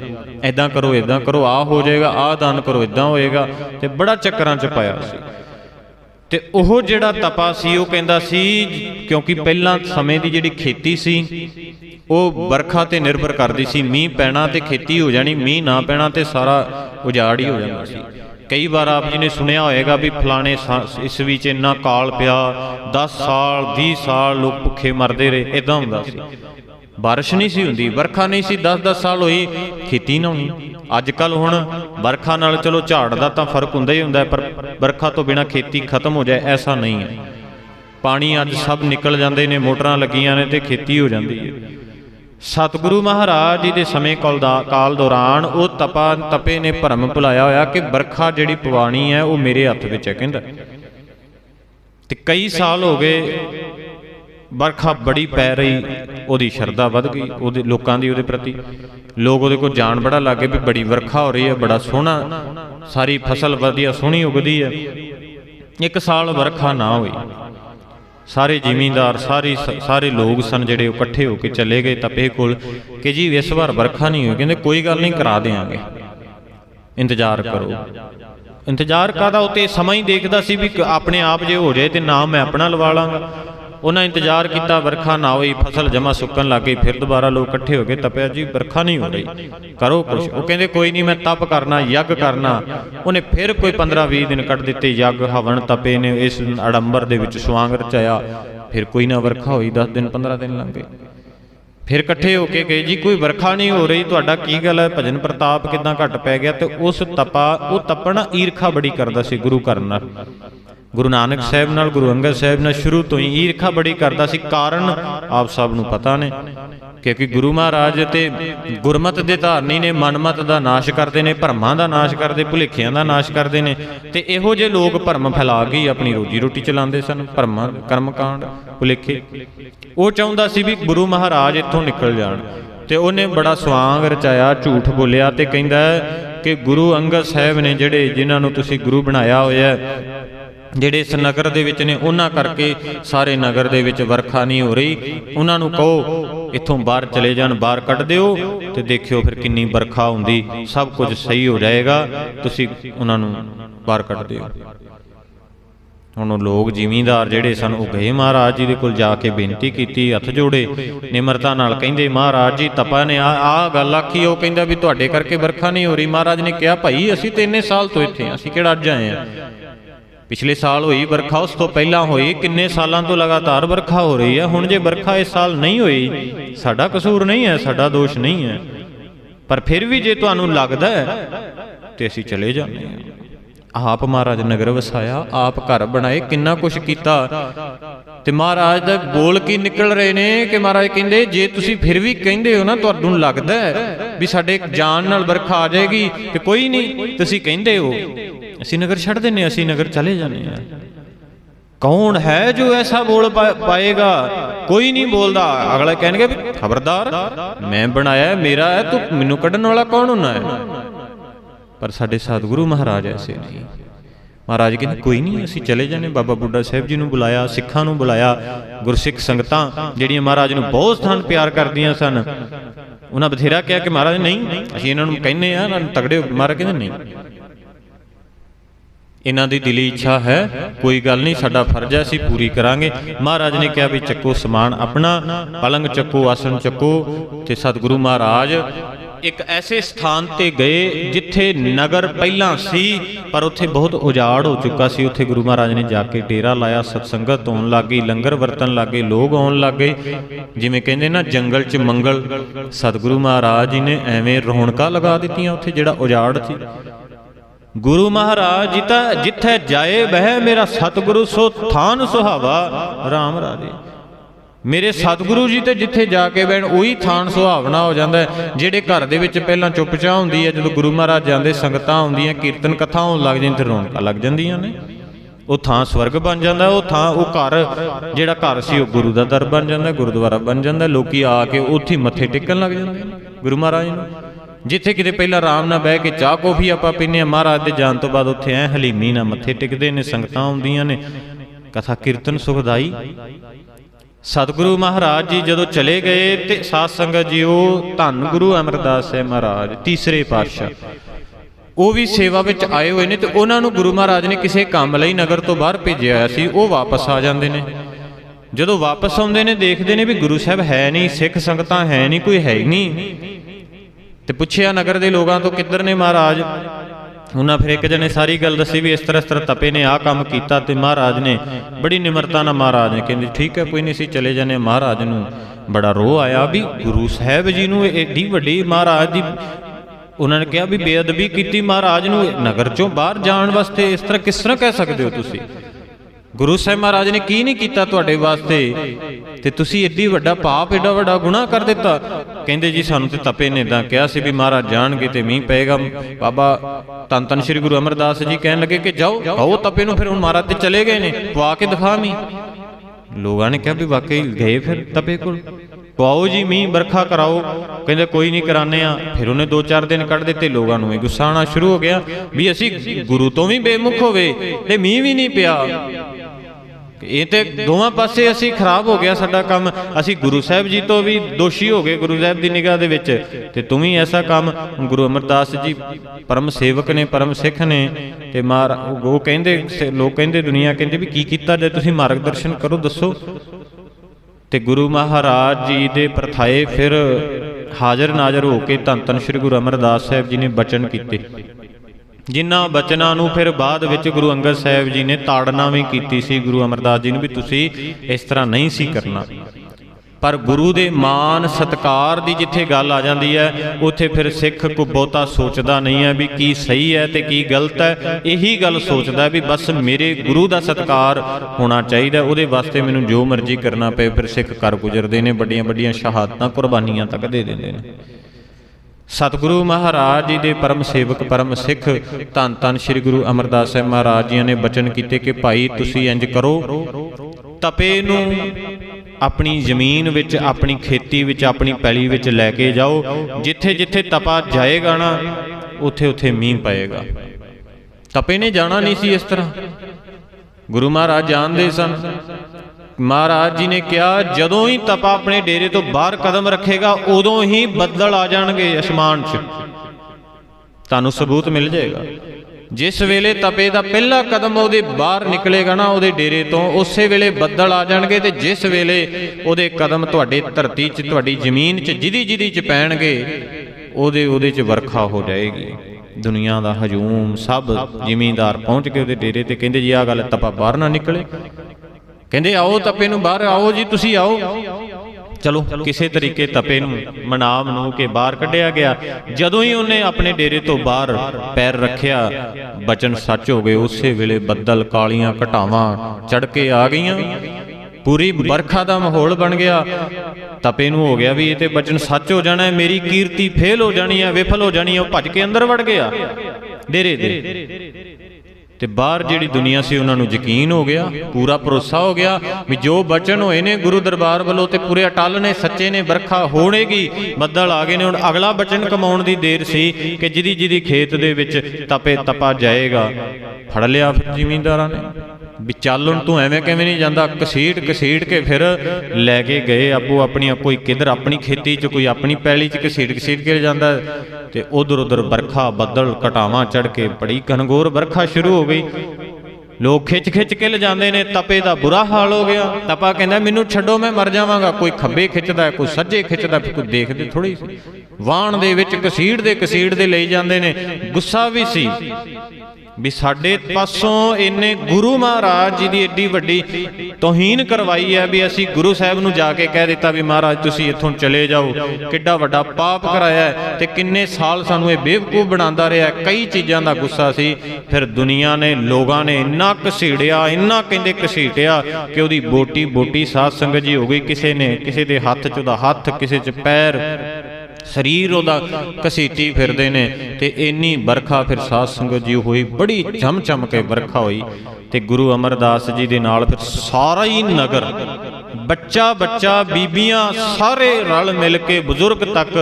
ਐਦਾਂ ਕਰੋ ਐਦਾਂ ਕਰੋ, ਆਹ ਹੋ ਜਾਏਗਾ, ਆਹ ਦਾਨ ਕਰੋ ਐਦਾਂ ਹੋਏਗਾ ਤੇ ਬੜਾ ਚੱਕਰਾਂ ਚ ਪਾਇਆ ਸੀ। ਤੇ ਉਹ ਜਿਹੜਾ ਤਪਾ ਸੀ, ਉਹ ਕਹਿੰਦਾ ਸੀ, ਕਿਉਂਕਿ ਪਹਿਲਾਂ ਸਮੇਂ ਦੀ ਜਿਹੜੀ ਖੇਤੀ ਸੀ, ਉਹ ਵਰਖਾ ਤੇ ਨਿਰਭਰ ਕਰਦੀ ਸੀ। ਮੀਂਹ ਪੈਣਾ ਤੇ ਖੇਤੀ ਹੋ ਜਾਣੀ, ਮੀਂਹ ਨਾ ਪੈਣਾ ਤੇ ਸਾਰਾ ਉਜਾੜ ਹੀ ਹੋ ਜਾਣਾ ਸੀ। ਕਈ ਵਾਰ ਆਪ ਜੀ ਨੇ ਸੁਣਿਆ ਹੋਵੇਗਾ ਵੀ ਫਲਾਣੇ ਇਸ ਵਿੱਚ ਇੰਨਾ ਕਾਲ ਪਿਆ 10 ਸਾਲ 20 ਸਾਲ ਲੋਕ ਭੁੱਖੇ ਮਰਦੇ ਰਹੇ ਇਦਾਂ ਹੁੰਦਾ ਸੀ। ਬਾਰਿਸ਼ ਨਹੀਂ ਸੀ ਹੁੰਦੀ, ਵਰਖਾ ਨਹੀਂ ਸੀ 10-10 ਸਾਲ ਹੋਈ, ਖੇਤੀ ਨਾ ਹੋਣੀ। ਅੱਜ ਕੱਲ ਹੁਣ ਵਰਖਾ ਨਾਲ ਚਲੋ ਝਾੜ ਦਾ ਤਾਂ ਫ਼ਰਕ ਹੁੰਦਾ ਹੀ ਹੁੰਦਾ ਪਰ ਵਰਖਾ ਤੋਂ ਬਿਨਾ ਖੇਤੀ ਖਤਮ ਹੋ ਜਾਏ, ਐਸਾ ਨਹੀਂ ਹੈ। ਪਾਣੀ ਅੱਜ ਸਭ ਨਿਕਲ ਜਾਂਦੇ ਨੇ, ਮੋਟਰਾਂ ਲੱਗੀਆਂ ਨੇ ਤੇ ਖੇਤੀ ਹੋ ਜਾਂਦੀ ਹੈ। ਸਤਿਗੁਰੂ ਮਹਾਰਾਜ ਜੀ ਦੇ ਸਮੇਂ ਕਾਲ ਦਾ ਕਾਲ ਦੌਰਾਨ ਉਹ ਤਪਾ ਤਪੇ ਨੇ ਭਰਮ ਭੁਲਾਇਆ ਹੋਇਆ ਕਿ ਵਰਖਾ ਜਿਹੜੀ ਪਵਾਣੀ ਹੈ, ਉਹ ਮੇਰੇ ਹੱਥ ਵਿੱਚ ਹੈ, ਕਹਿੰਦਾ। ਤੇ ਕਈ ਸਾਲ ਹੋ ਗਏ ਵਰਖਾ ਬੜੀ ਪੈ ਰਹੀ, ਉਹਦੀ ਸ਼ਰਧਾ ਵੱਧ ਗਈ, ਉਹਦੇ ਲੋਕਾਂ ਦੀ ਉਹਦੇ ਪ੍ਰਤੀ। ਲੋਕ ਉਹਦੇ ਕੋਲ ਜਾਣ ਬੜਾ ਲੱਗੇ ਵੀ ਬੜੀ ਵਰਖਾ ਹੋ ਰਹੀ ਹੈ, ਬੜਾ ਸੋਹਣਾ, ਸਾਰੀ ਫਸਲ ਵਧੀਆ ਸੋਹਣੀ ਉਗਦੀ ਹੈ। ਇੱਕ ਸਾਲ ਵਰਖਾ ਨਾ ਹੋਈ। ਸਾਰੇ ਜ਼ਿਮੀਂਦਾਰ, ਸਾਰੇ ਸਾਰੇ ਲੋਕ ਸਨ ਜਿਹੜੇ ਉਹ ਇਕੱਠੇ ਹੋ ਕੇ ਚਲੇ ਗਏ ਤਪੇ ਕੋਲ ਕਿ ਜੀ ਇਸ ਵਾਰ ਵਰਖਾ ਨਹੀਂ ਹੋਈ, ਕਹਿੰਦੇ ਕੋਈ ਗੱਲ ਨਹੀਂ ਕਰਾ ਦੇਾਂਗੇ ਇੰਤਜ਼ਾਰ ਕਰੋ। ਇੰਤਜ਼ਾਰ ਕਾਦਾ ਉਤੇ ਸਮਾਂ ਹੀ ਦੇਖਦਾ ਸੀ ਵੀ ਆਪਣੇ ਆਪ ਜੇ ਹੋ ਜਾਏ ਤੇ ਨਾ ਮੈਂ ਆਪਣਾ ਲਵਾ ਲਾਂਗਾ। ਉਹਨਾਂ ਇੰਤਜ਼ਾਰ ਕੀਤਾ, ਵਰਖਾ ਨਾ ਹੋਈ, ਫਸਲ ਜਮਾ ਸੁੱਕਣ ਲੱਗ ਗਈ, ਫਿਰ ਦੁਬਾਰਾ ਲੋਕ ਇਕੱਠੇ ਹੋ ਗਏ, ਤਪਿਆ ਜੀ, ਵਰਖਾ ਨਹੀਂ ਹੋ ਰਹੀ। ਕਰੋ ਕੁਛ। ਉਹ ਕਹਿੰਦੇ, ਕੋਈ ਨਹੀਂ, ਮੈਂ ਤਪ ਕਰਨਾ, ਯੱਗ ਕਰਨਾ। ਉਹਨੇ ਫਿਰ ਕੋਈ 15 20 ਦਿਨ ਕੱਢ ਦਿੱਤੇ, ਯੱਗ, ਹਵਨ, ਤਪੇ ਨੇ ਇਸ ਅਡੰਬਰ ਦੇ ਵਿੱਚ ਸਵਾਂਗ ਰਚਾਇਆ। ਫਿਰ ਕੋਈ ਨਾ ਵਰਖਾ ਹੋਈ 10 ਦਿਨ 15 ਦਿਨ ਲੰਘ ਗਏ। ਫਿਰ ਇਕੱਠੇ ਹੋ ਕੇ ਗਏ, ਜੀ, ਕੋਈ ਵਰਖਾ ਨਹੀਂ ਹੋ ਰਹੀ, ਤੁਹਾਡਾ ਕੀ ਗੱਲ ਹੈ? ਭਜਨ ਪ੍ਰਤਾਪ ਕਿਦਾਂ ਘਟ ਪੈ ਗਿਆ? ਤੇ ਉਸ ਤਪਾ, ਉਹ ਤਪਣਾ ਈਰਖਾ ਬੜੀ ਕਰਦਾ ਸੀ ਗੁਰੂ ਕਰਨ ਨਾਲ। ਗੁਰੂ ਨਾਨਕ ਸਾਹਿਬ ਨਾਲ, ਗੁਰੂ ਅੰਗਦ ਸਾਹਿਬ ਨਾਲ ਸ਼ੁਰੂ ਤੋਂ ਹੀ ਈਰਖਾ ਬੜੀ ਕਰਦਾ ਸੀ। ਕਾਰਨ ਆਪ ਸਭ ਨੂੰ ਪਤਾ ਨੇ, ਕਿਉਂਕਿ ਗੁਰੂ ਮਹਾਰਾਜ ਤੇ ਗੁਰਮਤ ਦੇ ਧਾਰਨੀ ਨੇ ਮਨਮਤ ਦਾ ਨਾਸ਼ ਕਰਦੇ ਨੇ, ਭਰਮਾਂ ਦਾ ਨਾਸ਼ ਕਰਦੇ, ਭੁਲੇਖਿਆਂ ਦਾ ਨਾਸ਼ ਕਰਦੇ ਨੇ, ਤੇ ਇਹੋ ਜਿਹੇ ਲੋਕ ਭਰਮ ਫੈਲਾ ਕੇ ਹੀ ਆਪਣੀ ਰੋਜੀ ਰੋਟੀ ਚਲਾਉਂਦੇ ਸਨ, ਭਰਮਾਂ, ਕਰਮਕਾਂਡ, ਭੁਲੇਖੇ। ਉਹ ਚਾਹੁੰਦਾ ਸੀ ਵੀ ਗੁਰੂ ਮਹਾਰਾਜ ਇੱਥੋਂ ਨਿਕਲ ਜਾਣ, ਤੇ ਉਹਨੇ ਬੜਾ ਸਵਾਂਗ ਰਚਾਇਆ, ਝੂਠ ਬੋਲਿਆ ਤੇ ਕਹਿੰਦਾ ਕਿ ਗੁਰੂ ਅੰਗਦ ਸਾਹਿਬ ਨੇ ਜਿਹੜੇ ਜਿਨ੍ਹਾਂ ਨੂੰ ਤੁਸੀਂ ਗੁਰੂ ਬਣਾਇਆ ਹੋਇਆ ਜਿਹੜੇ ਇਸ ਨਗਰ ਦੇ ਵਿੱਚ ਨੇ, ਉਹਨਾਂ ਕਰਕੇ ਸਾਰੇ ਨਗਰ ਦੇ ਵਿੱਚ ਵਰਖਾ ਨਹੀਂ ਹੋ ਰਹੀ। ਉਹਨਾਂ ਨੂੰ ਕਹੋ, ਇੱਥੋਂ ਬਾਹਰ ਚਲੇ ਜਾਣ, ਬਾਹਰ ਕੱਢ ਦਿਓ ਤੇ ਦੇਖਿਓ ਫਿਰ ਕਿੰਨੀ ਵਰਖਾ ਹੁੰਦੀ। ਸਭ ਕੁਝ ਸਹੀ ਹੋ ਜਾਏਗਾ, ਤੁਸੀਂ ਉਹਨਾਂ ਨੂੰ ਬਾਹਰ ਕੱਢ ਦਿਓ। ਹੁਣ ਉਹ ਲੋਕ ਜ਼ਿਮੀਂਦਾਰ ਜਿਹੜੇ ਸਨ, ਉਹ ਗਏ ਮਹਾਰਾਜ ਜੀ ਦੇ ਕੋਲ ਜਾ ਕੇ ਬੇਨਤੀ ਕੀਤੀ, ਹੱਥ ਜੋੜੇ। ਨਿਮਰਤਾ ਨਾਲ ਕਹਿੰਦੇ, ਮਹਾਰਾਜ ਜੀ, ਤਪਾ ਨੇ ਆ ਆ ਗੱਲ ਆਖੀ, ਉਹ ਕਹਿੰਦਾ ਵੀ ਤੁਹਾਡੇ ਕਰਕੇ ਵਰਖਾ ਨਹੀਂ ਹੋ ਰਹੀ। ਮਹਾਰਾਜ ਨੇ ਕਿਹਾ, ਭਾਈ, ਅਸੀਂ ਤੇ ਇੰਨੇ ਸਾਲ ਤੋਂ ਇੱਥੇ ਅਸੀਂ ਕਿਹੜਾ ਅੱਜ ਆਏ ਆ? ਪਿਛਲੇ ਸਾਲ ਹੋਈ ਵਰਖਾ, ਉਸ ਤੋਂ ਪਹਿਲਾਂ ਹੋਈ, ਕਿੰਨੇ ਸਾਲਾਂ ਤੋਂ ਲਗਾਤਾਰ ਵਰਖਾ ਹੋ ਰਹੀ ਹੈ, ਹੁਣ ਜੇ ਵਰਖਾ ਇਸ ਸਾਲ ਨਹੀਂ ਹੋਈ, ਸਾਡਾ ਕਸੂਰ ਨਹੀਂ ਹੈ, ਸਾਡਾ ਦੋਸ਼ ਨਹੀਂ ਹੈ। ਪਰ ਫਿਰ ਵੀ ਜੇ ਤੁਹਾਨੂੰ ਲੱਗਦਾ ਹੈ, ਤੇ ਅਸੀਂ ਚਲੇ ਜਾਂਦੇ ਹਾਂ। ਆਪ ਮਹਾਰਾਜ ਨਗਰ ਵਸਾਇਆ, ਆਪ ਘਰ ਬਣਾਏ, ਕਿੰਨਾ ਕੁਛ ਕੀਤਾ। ਤੇ ਮਹਾਰਾਜ ਦਾ ਬੋਲ ਕੀ ਨਿਕਲ ਰਹੇ ਨੇ ਕਿ ਮਹਾਰਾਜ ਕਹਿੰਦੇ, ਜੇ ਤੁਸੀਂ ਫਿਰ ਵੀ ਕਹਿੰਦੇ ਹੋ ਨਾ, ਤੁਹਾਨੂੰ ਲੱਗਦਾ ਵੀ ਸਾਡੇ ਜਾਨ ਨਾਲ ਵਰਖਾ ਆ ਜਾਏਗੀ, ਤੇ ਕੋਈ ਨਹੀਂ, ਤੁਸੀਂ ਕਹਿੰਦੇ ਹੋ। ਅਸੀਂ ਨਗਰ ਛੱਡ ਦਿੰਨੇ ਅਸੀਂ ਨਗਰ ਚਲੇ ਜਾਂਦੇ ਆ ਕੌਣ ਹੈ ਜੋ ਐਸਾ ਬੋਲ ਪਾਏਗਾ? ਕੋਈ ਨਹੀਂ ਬੋਲਦਾ। ਅਗਲਾ ਕਹਿਣਗੇ ਵੀ, ਖਬਰਦਾਰ, ਮੈਂ ਬਣਾਇਆ, ਮੇਰਾ ਹੈ, ਤੂੰ ਮੈਨੂੰ ਕੱਢਣ ਵਾਲਾ ਕੌਣ ਹੁੰਦਾ ਹੈ? ਪਰ ਸਾਡੇ ਸਤਿਗੁਰੂ ਮਹਾਰਾਜ ਐਸੇ ਨਹੀਂ। ਮਹਾਰਾਜ ਕਹਿੰਦੇ, ਕੋਈ ਨਹੀਂ, ਅਸੀਂ ਚਲੇ ਜਾਣੇ ਬਾਬਾ ਬੁੱਢਾ ਸਾਹਿਬ ਜੀ ਨੂੰ ਬੁਲਾਇਆ, ਸਿੱਖਾਂ ਨੂੰ ਬੁਲਾਇਆ, ਗੁਰਸਿੱਖ ਸੰਗਤਾਂ ਜਿਹੜੀਆਂ ਮਹਾਰਾਜ ਨੂੰ ਬਹੁਤ ਸਥਾਨ ਪਿਆਰ ਕਰਦੀਆਂ ਸਨ। ਉਹਨਾਂ ਬਥੇਰਾ ਕਿਹਾ ਕਿ, ਮਹਾਰਾਜ, ਨਹੀਂ, ਅਸੀਂ ਇਹਨਾਂ ਨੂੰ ਕਹਿੰਨੇ ਆ ਇਹਨਾਂ ਨੂੰ ਤਗੜੇ ਮਹਾਰਾਜ ਕਹਿੰਦੇ, ਨਹੀਂ, ਇਹਨਾਂ ਦੀ ਦਿਲੀ ਇੱਛਾ ਹੈ, ਕੋਈ ਗੱਲ ਨਹੀਂ, ਸਾਡਾ ਫਰਜ਼ ਹੈ, ਅਸੀਂ ਪੂਰੀ ਕਰਾਂਗੇ। ਮਹਾਰਾਜ ਨੇ ਕਿਹਾ ਵੀ ਚੱਕੋ ਸਮਾਨ ਆਪਣਾ, ਪਲੰਗ ਚੱਕੋ, ਆਸਣ ਚੱਕੋ ਤੇ ਸਤਿਗੁਰੂ ਮਹਾਰਾਜ ਇੱਕ ਐਸੇ ਸਥਾਨ ਤੇ ਗਏ ਜਿੱਥੇ ਨਗਰ ਪਹਿਲਾਂ ਸੀ, ਪਰ ਉੱਥੇ ਬਹੁਤ ਉਜਾੜ ਹੋ ਚੁੱਕਾ ਸੀ। ਉੱਥੇ ਗੁਰੂ ਮਹਾਰਾਜ ਨੇ ਜਾ ਕੇ ਡੇਰਾ ਲਾਇਆ, ਸਤਸੰਗਤ ਹੋਣ ਲੱਗੀ, ਲੰਗਰ ਵਰਤਣ ਲੱਗੇ, ਲੋਕ ਆਉਣ ਲੱਗੇ। ਜਿਵੇਂ ਕਹਿੰਦੇ ਨਾ, ਜੰਗਲ 'ਚ ਮੰਗਲ। ਸਤਿਗੁਰੂ ਮਹਾਰਾਜ ਜੀ ਨੇ ਐਵੇਂ ਰੌਣਕਾਂ ਲਗਾ ਦਿੱਤੀਆਂ ਉੱਥੇ, ਜਿਹੜਾ ਉਜਾੜ ਸੀ। ਗੁਰੂ ਮਹਾਰਾਜ ਜੀ ਤਾਂ ਜਿੱਥੇ ਜਾਏ, ਬਹਿ ਮੇਰਾ ਸਤਿਗੁਰੂ ਸੋ ਥਾਨ ਸੁਹਾਵਾ। RAM ਰਾਜੇ। ਮੇਰੇ ਸਤਿਗੁਰੂ ਜੀ ਤੇ ਜਿੱਥੇ ਜਾ ਕੇ ਬੈਣ ਉਹੀ ਥਾਨ ਸੁਹਾਵਣਾ ਹੋ ਜਾਂਦਾ ਜਿਹੜੇ ਘਰ ਦੇ ਵਿੱਚ ਪਹਿਲਾਂ ਚੁੱਪਚਾਪ ਹੁੰਦੀ ਹੈ, ਜਦੋਂ ਗੁਰੂ ਮਹਾਰਾਜ ਜਾਂਦੇ, ਸੰਗਤਾਂ ਆਉਂਦੀਆਂ, ਕੀਰਤਨ ਕਥਾ ਹੋਣ ਲੱਗ ਜਾਂਦੀ ਤੇ ਰੌਣਕਾਂ ਲੱਗ ਜਾਂਦੀਆਂ ਨੇ। ਉਹ ਥਾਂ ਸਵਰਗ ਬਣ ਜਾਂਦਾ, ਉਹ ਥਾਂ, ਉਹ ਘਰ, ਜਿਹੜਾ ਘਰ ਸੀ, ਉਹ ਗੁਰੂ ਦਾ ਦਰ ਬਣ ਜਾਂਦਾ, ਗੁਰਦੁਆਰਾ ਬਣ ਜਾਂਦਾ, ਲੋਕੀ ਆ ਕੇ ਉੱਥੇ ਮੱਥੇ ਟੇਕਣ ਲੱਗ ਜਾਂਦੇ ਗੁਰੂ ਮਹਾਰਾਜ ਨੂੰ। ਜਿੱਥੇ ਕਿਤੇ ਪਹਿਲਾਂ ਆਰਾਮ ਨਾਲ ਬਹਿ ਕੇ ਚਾਹ, ਕੌਫੀ ਆਪਾਂ ਪੀਂਦੇ ਹਾਂ, ਮਹਾਰਾਜ ਦੇ ਜਾਣ ਤੋਂ ਬਾਅਦ ਉੱਥੇ ਐ ਹਲੀਮੀ ਨਾਲ ਮੱਥੇ ਟਿਕਦੇ ਨੇ, ਸੰਗਤਾਂ ਆਉਂਦੀਆਂ ਨੇ। ਕਥਾ, ਕੀਰਤਨ, ਸੁਖਦਾਈ। ਸਤਿਗੁਰੂ ਮਹਾਰਾਜ ਜੀ ਜਦੋਂ ਚਲੇ ਗਏ ਤੇ ਸਾਧ ਸੰਗਤ ਜੀ ਉਹ ਧੰਨ ਗੁਰੂ ਅਮਰਦਾਸ ਸਾਹਿਬ ਮਹਾਰਾਜ, ਤੀਸਰੇ ਪਾਤਸ਼ਾਹ। ਉਹ ਵੀ ਸੇਵਾ ਵਿੱਚ ਆਏ ਹੋਏ ਨੇ ਤੇ ਉਹਨਾਂ ਨੂੰ ਗੁਰੂ ਮਹਾਰਾਜ ਨੇ ਕਿਸੇ ਕੰਮ ਲਈ ਨਗਰ ਤੋਂ ਬਾਹਰ ਭੇਜਿਆ ਹੋਇਆ ਸੀ, ਉਹ ਵਾਪਸ ਆ ਜਾਂਦੇ ਨੇ। ਜਦੋਂ ਵਾਪਸ ਆਉਂਦੇ ਨੇ, ਦੇਖਦੇ ਨੇ ਵੀ ਗੁਰੂ ਸਾਹਿਬ ਹੈ ਨਹੀਂ, ਸਿੱਖ ਸੰਗਤਾਂ ਹੈ ਨਹੀਂ, ਕੋਈ ਹੈ ਹੀ ਨਹੀਂ। ਤੇ ਪੁੱਛਿਆ ਨਗਰ ਦੇ ਲੋਕਾਂ ਤੋਂ ਕਿੱਧਰ ਨੇ ਮਹਾਰਾਜ? ਉਹਨਾਂ ਫਿਰ ਇੱਕ ਜਣੇ ਸਾਰੀ ਗੱਲ ਦੱਸੀ ਵੀ ਇਸ ਤਰ੍ਹਾਂ ਇਸ ਤਰ੍ਹਾਂ ਤਪੇ ਨੇ, ਆਹ ਕੰਮ ਕੀਤਾ ਤੇ ਮਹਾਰਾਜ ਨੇ ਬੜੀ ਨਿਮਰਤਾ ਨਾਲ ਮਹਾਰਾਜ ਨੇ ਕਹਿੰਦੇ, ਠੀਕ ਹੈ, ਕੋਈ ਨਹੀਂ ਸੀ ਚਲੇ ਜਾਣੇ ਮਹਾਰਾਜ ਨੂੰ ਬੜਾ ਰੋਹ ਆਇਆ ਵੀ ਗੁਰੂ ਸਾਹਿਬ ਜੀ ਨੂੰ ਏਡੀ ਵੱਡੀ ਮਹਾਰਾਜ ਦੀ ਉਹਨਾਂ ਨੇ ਕਿਹਾ ਵੀ ਬੇਅਦਬੀ ਕੀਤੀ ਮਹਾਰਾਜ ਨੂੰ, ਨਗਰ ਚੋਂ ਬਾਹਰ ਜਾਣ ਵਾਸਤੇ ਇਸ ਤਰ੍ਹਾਂ ਕਿਸ ਤਰ੍ਹਾਂ ਕਹਿ ਸਕਦੇ ਹੋ ਤੁਸੀਂ? ਗੁਰੂ ਸਾਹਿਬ ਮਹਾਰਾਜ ਨੇ ਕੀ ਨਹੀਂ ਕੀਤਾ ਤੁਹਾਡੇ ਵਾਸਤੇ? ਤੇ ਤੁਸੀਂ ਏਡੀ ਵੱਡਾ ਪਾਪ, ਏਡਾ ਵੱਡਾ ਗੁਨਾਹ ਕਰ ਦਿੱਤਾ। ਕਹਿੰਦੇ ਜੀ, ਸਾਨੂੰ ਤੇ ਤਪੇ ਨੇ ਤਾਂ ਕਿਹਾ ਸੀ ਵੀ ਮਹਾਰਾਜ ਜਾਣਗੇ ਤੇ ਮੀਂਹ ਪਏਗਾ। ਬਾਬਾ ਤਨ ਤਨ ਸ੍ਰੀ ਗੁਰੂ ਅਮਰਦਾਸ ਜੀ ਕਹਿਣ ਲੱਗੇ ਕਿ ਜਾਓ, ਆਓ ਤਪੇ ਨੂੰ ਫਿਰ ਹੁਣ ਮਹਾਰਾਜ ਤੇ ਚਲੇ ਗਏ ਨੇ, ਪਵਾ ਕੇ ਦਿਖਾ ਮੀਂਹ ਲੋਕਾਂ ਨੇ ਕਿਹਾ ਵੀ ਵਾਕਈ ਗਏ ਫਿਰ ਤਪੇ ਕੋਲ। ਪਵਾਓ ਜੀ, ਮੀਂਹ ਵਰਖਾ ਕਰਾਓ। ਕਹਿੰਦੇ ਕੋਈ ਨਹੀਂ ਕਰਾਨੇ ਆ ਫਿਰ ਉਹਨੇ 2-4 ਦਿਨ ਕੱਢ ਦਿੱਤੇ, ਲੋਕਾਂ ਨੂੰ ਵੀ ਗੁੱਸਾ ਆਣਾ ਸ਼ੁਰੂ ਹੋ ਗਿਆ ਵੀ ਅਸੀਂ ਗੁਰੂ ਤੋਂ ਵੀ ਬੇਮੁਖ ਹੋਵੇ ਤੇ ਮੀਂਹ ਵੀ ਨਹੀਂ ਪਿਆ। ਇਹ ਤੇ ਦੋਵਾਂ ਪਾਸੇ ਅਸੀਂ ਖਰਾਬ ਹੋ ਗਿਆ ਸਾਡਾ ਕੰਮ। ਅਸੀਂ ਗੁਰੂ ਸਾਹਿਬ ਜੀ ਤੋਂ ਵੀ ਦੋਸ਼ੀ ਹੋ ਗਏ ਗੁਰੂ ਸਾਹਿਬ ਦੀ ਨਿਗਾਹ ਦੇ ਵਿੱਚ। ਤੇ ਤੂੰ ਵੀ ਐਸਾ ਕੰਮ। ਗੁਰੂ ਅਮਰਦਾਸ ਜੀ ਪਰਮ ਸੇਵਕ ਨੇ, ਪਰਮ ਸਿੱਖ ਨੇ। ਤੇ ਮਾਰ ਉਹ ਕਹਿੰਦੇ ਸ- ਲੋਕ ਕਹਿੰਦੇ, ਦੁਨੀਆ ਕਹਿੰਦੇ ਵੀ ਕੀ ਕੀਤਾ ਜੇ ਤੁਸੀਂ ਮਾਰਗਦਰਸ਼ਨ ਕਰੋ, ਦੱਸੋ। ਤੇ ਗੁਰੂ ਮਹਾਰਾਜ ਜੀ ਦੇ ਪ੍ਰਥਾਏ ਫਿਰ ਹਾਜ਼ਰ ਨਾਜ਼ਰ ਹੋ ਕੇ ਧੰਨ ਧੰਨ ਸ੍ਰੀ ਗੁਰੂ ਅਮਰਦਾਸ ਸਾਹਿਬ ਜੀ ਨੇ ਬਚਨ ਕੀਤੇ। ਜਿਨ੍ਹਾਂ ਬਚਨਾਂ ਨੂੰ ਫਿਰ ਬਾਅਦ ਵਿੱਚ ਗੁਰੂ ਅੰਗਦ ਸਾਹਿਬ ਜੀ ਨੇ ਤਾੜਨਾ ਵੀ ਕੀਤੀ ਸੀ, ਗੁਰੂ ਅਮਰਦਾਸ ਜੀ ਨੂੰ ਵੀ ਤੁਸੀਂ ਇਸ ਤਰ੍ਹਾਂ ਨਹੀਂ ਸੀ ਕਰਨਾ। ਪਰ ਗੁਰੂ ਦੇ ਮਾਨ ਸਤਕਾਰ ਦੀ ਜਿੱਥੇ ਗੱਲ ਆ ਜਾਂਦੀ ਹੈ, ਉੱਥੇ ਫਿਰ ਸਿੱਖ ਕੋ ਬਹੁਤਾ ਸੋਚਦਾ ਨਹੀਂ ਹੈ ਵੀ ਕੀ ਸਹੀ ਹੈ ਤੇ ਕੀ ਗਲਤ ਹੈ। ਇਹੀ ਗੱਲ ਸੋਚਦਾ ਵੀ ਬਸ ਮੇਰੇ ਗੁਰੂ ਦਾ ਸਤਕਾਰ ਹੋਣਾ ਚਾਹੀਦਾ, ਉਹਦੇ ਵਾਸਤੇ ਮੈਨੂੰ ਜੋ ਮਰਜ਼ੀ ਕਰਨਾ ਪਏ, ਫਿਰ ਸਿੱਖ ਕਰ ਗੁਜ਼ਰਦੇ ਨੇ ਵੱਡੀਆਂ ਵੱਡੀਆਂ ਸ਼ਹਾਦਤਾਂ ਕੁਰਬਾਨੀਆਂ ਤੱਕ ਦੇ ਦਿੰਦੇ ਨੇ। ਸਤਿਗੁਰੂ ਮਹਾਰਾਜ ਜੀ ਦੇ ਪਰਮ ਸੇਵਕ, ਪਰਮ ਸਿੱਖ, ਧੰਨ ਧੰਨ ਸ੍ਰੀ ਗੁਰੂ ਅਮਰਦਾਸ ਸਾਹਿਬ ਮਹਾਰਾਜ ਜੀ ਨੇ ਬਚਨ ਕੀਤੇ ਕਿ ਭਾਈ ਤੁਸੀਂ ਇੰਜ ਕਰੋ। ਤਪੇ ਨੂੰ ਆਪਣੀ ਜ਼ਮੀਨ ਵਿੱਚ, ਆਪਣੀ ਖੇਤੀ ਵਿੱਚ, ਆਪਣੀ ਪੈਲੀ ਵਿੱਚ ਲੈ ਕੇ ਜਾਓ। ਜਿੱਥੇ ਜਿੱਥੇ ਤਪਾ ਜਾਏਗਾ ਨਾ, ਉੱਥੇ ਉੱਥੇ ਮੀਂਹ ਪਏਗਾ। ਤਪੇ ਨੇ ਜਾਣਾ ਨਹੀਂ ਸੀ ਇਸ ਤਰ੍ਹਾਂ। ਗੁਰੂ ਮਹਾਰਾਜ ਜਾਣਦੇ ਸਨ। ਮਹਾਰਾਜ ਜੀ ਨੇ ਕਿਹਾ, ਜਦੋਂ ਹੀ ਤਪਾ ਆਪਣੇ ਡੇਰੇ ਤੋਂ ਬਾਹਰ ਕਦਮ ਰੱਖੇਗਾ, ਉਦੋਂ ਹੀ ਬੱਦਲ ਆ ਜਾਣਗੇ ਅਸਮਾਨ 'ਚ। ਤੁਹਾਨੂੰ ਸਬੂਤ ਮਿਲ ਜਾਏਗਾ। ਜਿਸ ਵੇਲੇ ਤਪੇ ਦਾ ਪਹਿਲਾ ਕਦਮ ਉਹਦੇ ਬਾਹਰ ਨਿਕਲੇਗਾ ਨਾ, ਉਹਦੇ ਡੇਰੇ ਤੋਂ, ਉਸੇ ਵੇਲੇ ਬੱਦਲ ਆ ਜਾਣਗੇ ਤੇ ਜਿਸ ਵੇਲੇ ਉਹਦੇ ਕਦਮ ਤੁਹਾਡੇ ਧਰਤੀ 'ਚ, ਤੁਹਾਡੀ ਜ਼ਮੀਨ 'ਚ, ਜਿਦੀ ਜਿਦੀ 'ਚ ਪੈਣਗੇ, ਉਹਦੇ ਉਹਦੇ 'ਚ ਵਰਖਾ ਹੋ ਜਾਏਗੀ। ਦੁਨੀਆ ਦਾ ਹਜੂਮ ਸਭ ਜ਼ਿਮੀਂਦਾਰ ਪਹੁੰਚ ਕੇ ਉਹਦੇ ਡੇਰੇ ਤੇ ਕਹਿੰਦੇ ਜੀ, ਆਹ ਗੱਲ ਤਪਾ ਬਾਹਰ ਨਾ ਨਿਕਲੇ। ਕਹਿੰਦੇ ਆਓ ਤਪੇ ਨੂੰ ਬਾਹਰ, ਆਓ ਜੀ, ਤੁਸੀਂ ਆਓ। ਚਲੋ, ਕਿਸੇ ਤਰੀਕੇ ਤਪੇ ਨੂੰ ਮਨਾ ਮਨੂ ਕੇ ਬਾਹਰ ਕੱਢਿਆ ਗਿਆ। ਜਦੋਂ ਹੀ ਉਹਨੇ ਆਪਣੇ ਡੇਰੇ ਤੋਂ ਬਾਹਰ ਪੈਰ ਰੱਖਿਆ, ਬਚਨ ਸੱਚ ਹੋ ਗਏ, ਉਸੇ ਵੇਲੇ ਬੱਦਲ ਕਾਲੀਆਂ ਘਟਾਵਾਂ ਚੜ ਕੇ ਆ ਗਈਆਂ। ਪੂਰੀ ਵਰਖਾ ਦਾ ਮਾਹੌਲ ਬਣ ਗਿਆ। ਤਪੇ ਨੂੰ ਹੋ ਗਿਆ ਵੀ ਇਹ ਤੇ ਬਚਨ ਸੱਚ ਹੋ ਜਾਣਾ ਹੈ, ਮੇਰੀ ਕੀਰਤੀ ਫੇਲ ਹੋ ਜਾਣੀ ਹੈ, ਵਿਫਲ ਹੋ ਜਾਣੀ ਹੈ, ਉਹ ਭੱਜ ਕੇ ਅੰਦਰ ਵੜ ਗਿਆ। ਡੇਰੇ ਦੇ। ਤੇ ਬਾਹਰ ਜਿਹੜੀ ਦੁਨੀਆ ਸੀ ਉਹਨਾਂ ਨੂੰ ਯਕੀਨ ਹੋ ਗਿਆ, ਪੂਰਾ ਭਰੋਸਾ ਹੋ ਗਿਆ ਵੀ ਜੋ ਬਚਨ ਹੋਏ ਨੇ ਗੁਰੂ ਦਰਬਾਰ ਵੱਲੋਂ ਤੇ ਪੂਰੇ ਅਟਲ ਨੇ, ਸੱਚੇ ਨੇ, ਵਰਖਾ ਹੋਣੇਗੀ, ਬੱਦਲ ਆ ਗਏ ਨੇ। ਹੁਣ ਅਗਲਾ ਬਚਨ ਕਮਾਉਣ ਦੀ ਦੇਰ ਸੀ ਕਿ ਜਿਹਦੀ ਜਿਹਦੀ ਖੇਤ ਦੇ ਵਿੱਚ ਤਪੇ ਤਪਾ ਜਾਏਗਾ, ਫੜ ਲਿਆ ਫਿਰ ਜ਼ਿਮੀਂਦਾਰਾਂ ਨੇ। ਵਿਚਾਲਣ ਤੂੰ ਐਵੇਂ ਕਿਵੇਂ ਨਹੀਂ ਜਾਂਦਾ? ਕਸੀੜ ਕਸੀੜ ਕੇ ਫਿਰ ਲੈ ਕੇ ਗਏ ਆਪੋ ਆਪਣੀਆਂ ਕੋਈ ਕਿਧਰ ਆਪਣੀ ਖੇਤੀ 'ਚ, ਕੋਈ ਆਪਣੀ ਪੈਲੀ 'ਚ ਕਸੀੜ ਕਸੀੜ ਕੇ ਜਾਂਦਾ। ਤੇ ਉਧਰ ਉਧਰ ਵਰਖਾ ਬੱਦਲ ਘਟਾਵਾਂ ਚੜ ਕੇ ਬੜੀ ਘਨਗੋਰ ਵਰਖਾ ਸ਼ੁਰੂ ਹੋ ਗਈ। ਲੋਕ ਖਿੱਚ ਖਿੱਚ ਕੇ ਲਿਜਾਂਦੇ ਨੇ, ਤਪੇ ਦਾ ਬੁਰਾ ਹਾਲ ਹੋ ਗਿਆ। ਤਪਾ ਕਹਿੰਦਾ, ਮੈਨੂੰ ਛੱਡੋ, ਮੈਂ ਮਰ ਜਾਵਾਂਗਾ। ਕੋਈ ਖੱਬੇ ਖਿੱਚਦਾ, ਕੋਈ ਸੱਜੇ ਖਿੱਚਦਾ ਕੋਈ ਦੇਖਦੇ ਥੋੜੀ ਸੀ। ਵਾਣ ਦੇ ਵਿੱਚ ਕਸੀੜ ਦੇ ਕਸੀੜ ਦੇ ਲਈ ਜਾਂਦੇ ਨੇ। ਗੁੱਸਾ ਵੀ ਸੀ। ਵੀ ਸਾਡੇ ਪਾਸੋਂ ਇੰਨੇ ਗੁਰੂ ਮਹਾਰਾਜ ਜੀ ਦੀ ਏਡੀ ਵੱਡੀ ਤੋਹੀਨ ਕਰਵਾਈ ਹੈ ਵੀ ਅਸੀਂ ਗੁਰੂ ਸਾਹਿਬ ਨੂੰ ਜਾ ਕੇ ਕਹਿ ਦਿੱਤਾ ਵੀ ਮਹਾਰਾਜ ਤੁਸੀਂ ਇੱਥੋਂ ਚਲੇ ਜਾਓ। ਕਿੱਡਾ ਵੱਡਾ ਪਾਪ ਕਰਾਇਆ ਹੈ ਤੇ ਕਿੰਨੇ ਸਾਲ ਸਾਨੂੰ ਇਹ ਬੇਵਕੂਫ ਬਣਾਉਂਦਾ ਰਿਹਾ। ਕਈ ਚੀਜ਼ਾਂ ਦਾ ਗੁੱਸਾ ਸੀ। ਫਿਰ ਦੁਨੀਆ ਨੇ, ਲੋਕਾਂ ਨੇ ਇੰਨਾ ਘਸੀੜਿਆ, ਇੰਨਾ ਕਹਿੰਦੇ ਘਸੀਟਿਆ ਕਿ ਉਹਦੀ ਬੋਟੀ ਬੋਟੀ ਸਾਧ ਸੰਗਤ ਜੀ ਹੋ ਗਈ। ਕਿਸੇ ਨੇ ਕਿਸੇ ਦੇ ਹੱਥ 'ਚ, ਉਹਦਾ ਹੱਥ, ਕਿਸੇ 'ਚ ਪੈਰ ਸਰੀਰ ਉਹਦਾ ਕਸੀਟੀ ਫਿਰਦੇ ਨੇ ਤੇ ਇੰਨੀ ਵਰਖਾ ਫਿਰ ਸਾਧ ਸੰਗਤ ਜੀ ਹੋਈ, ਬੜੀ ਚਮ ਕੇ ਵਰਖਾ ਹੋਈ ਤੇ ਗੁਰੂ ਅਮਰਦਾਸ ਜੀ ਦੇ ਨਾਲ ਫਿਰ ਸਾਰਾ ਹੀ ਨਗਰ ਬੱਚਾ ਬੱਚਾ ਬੀਬੀਆਂ ਸਾਰੇ ਰਲ ਮਿਲ ਕੇ ਬਜ਼ੁਰਗ ਤੱਕ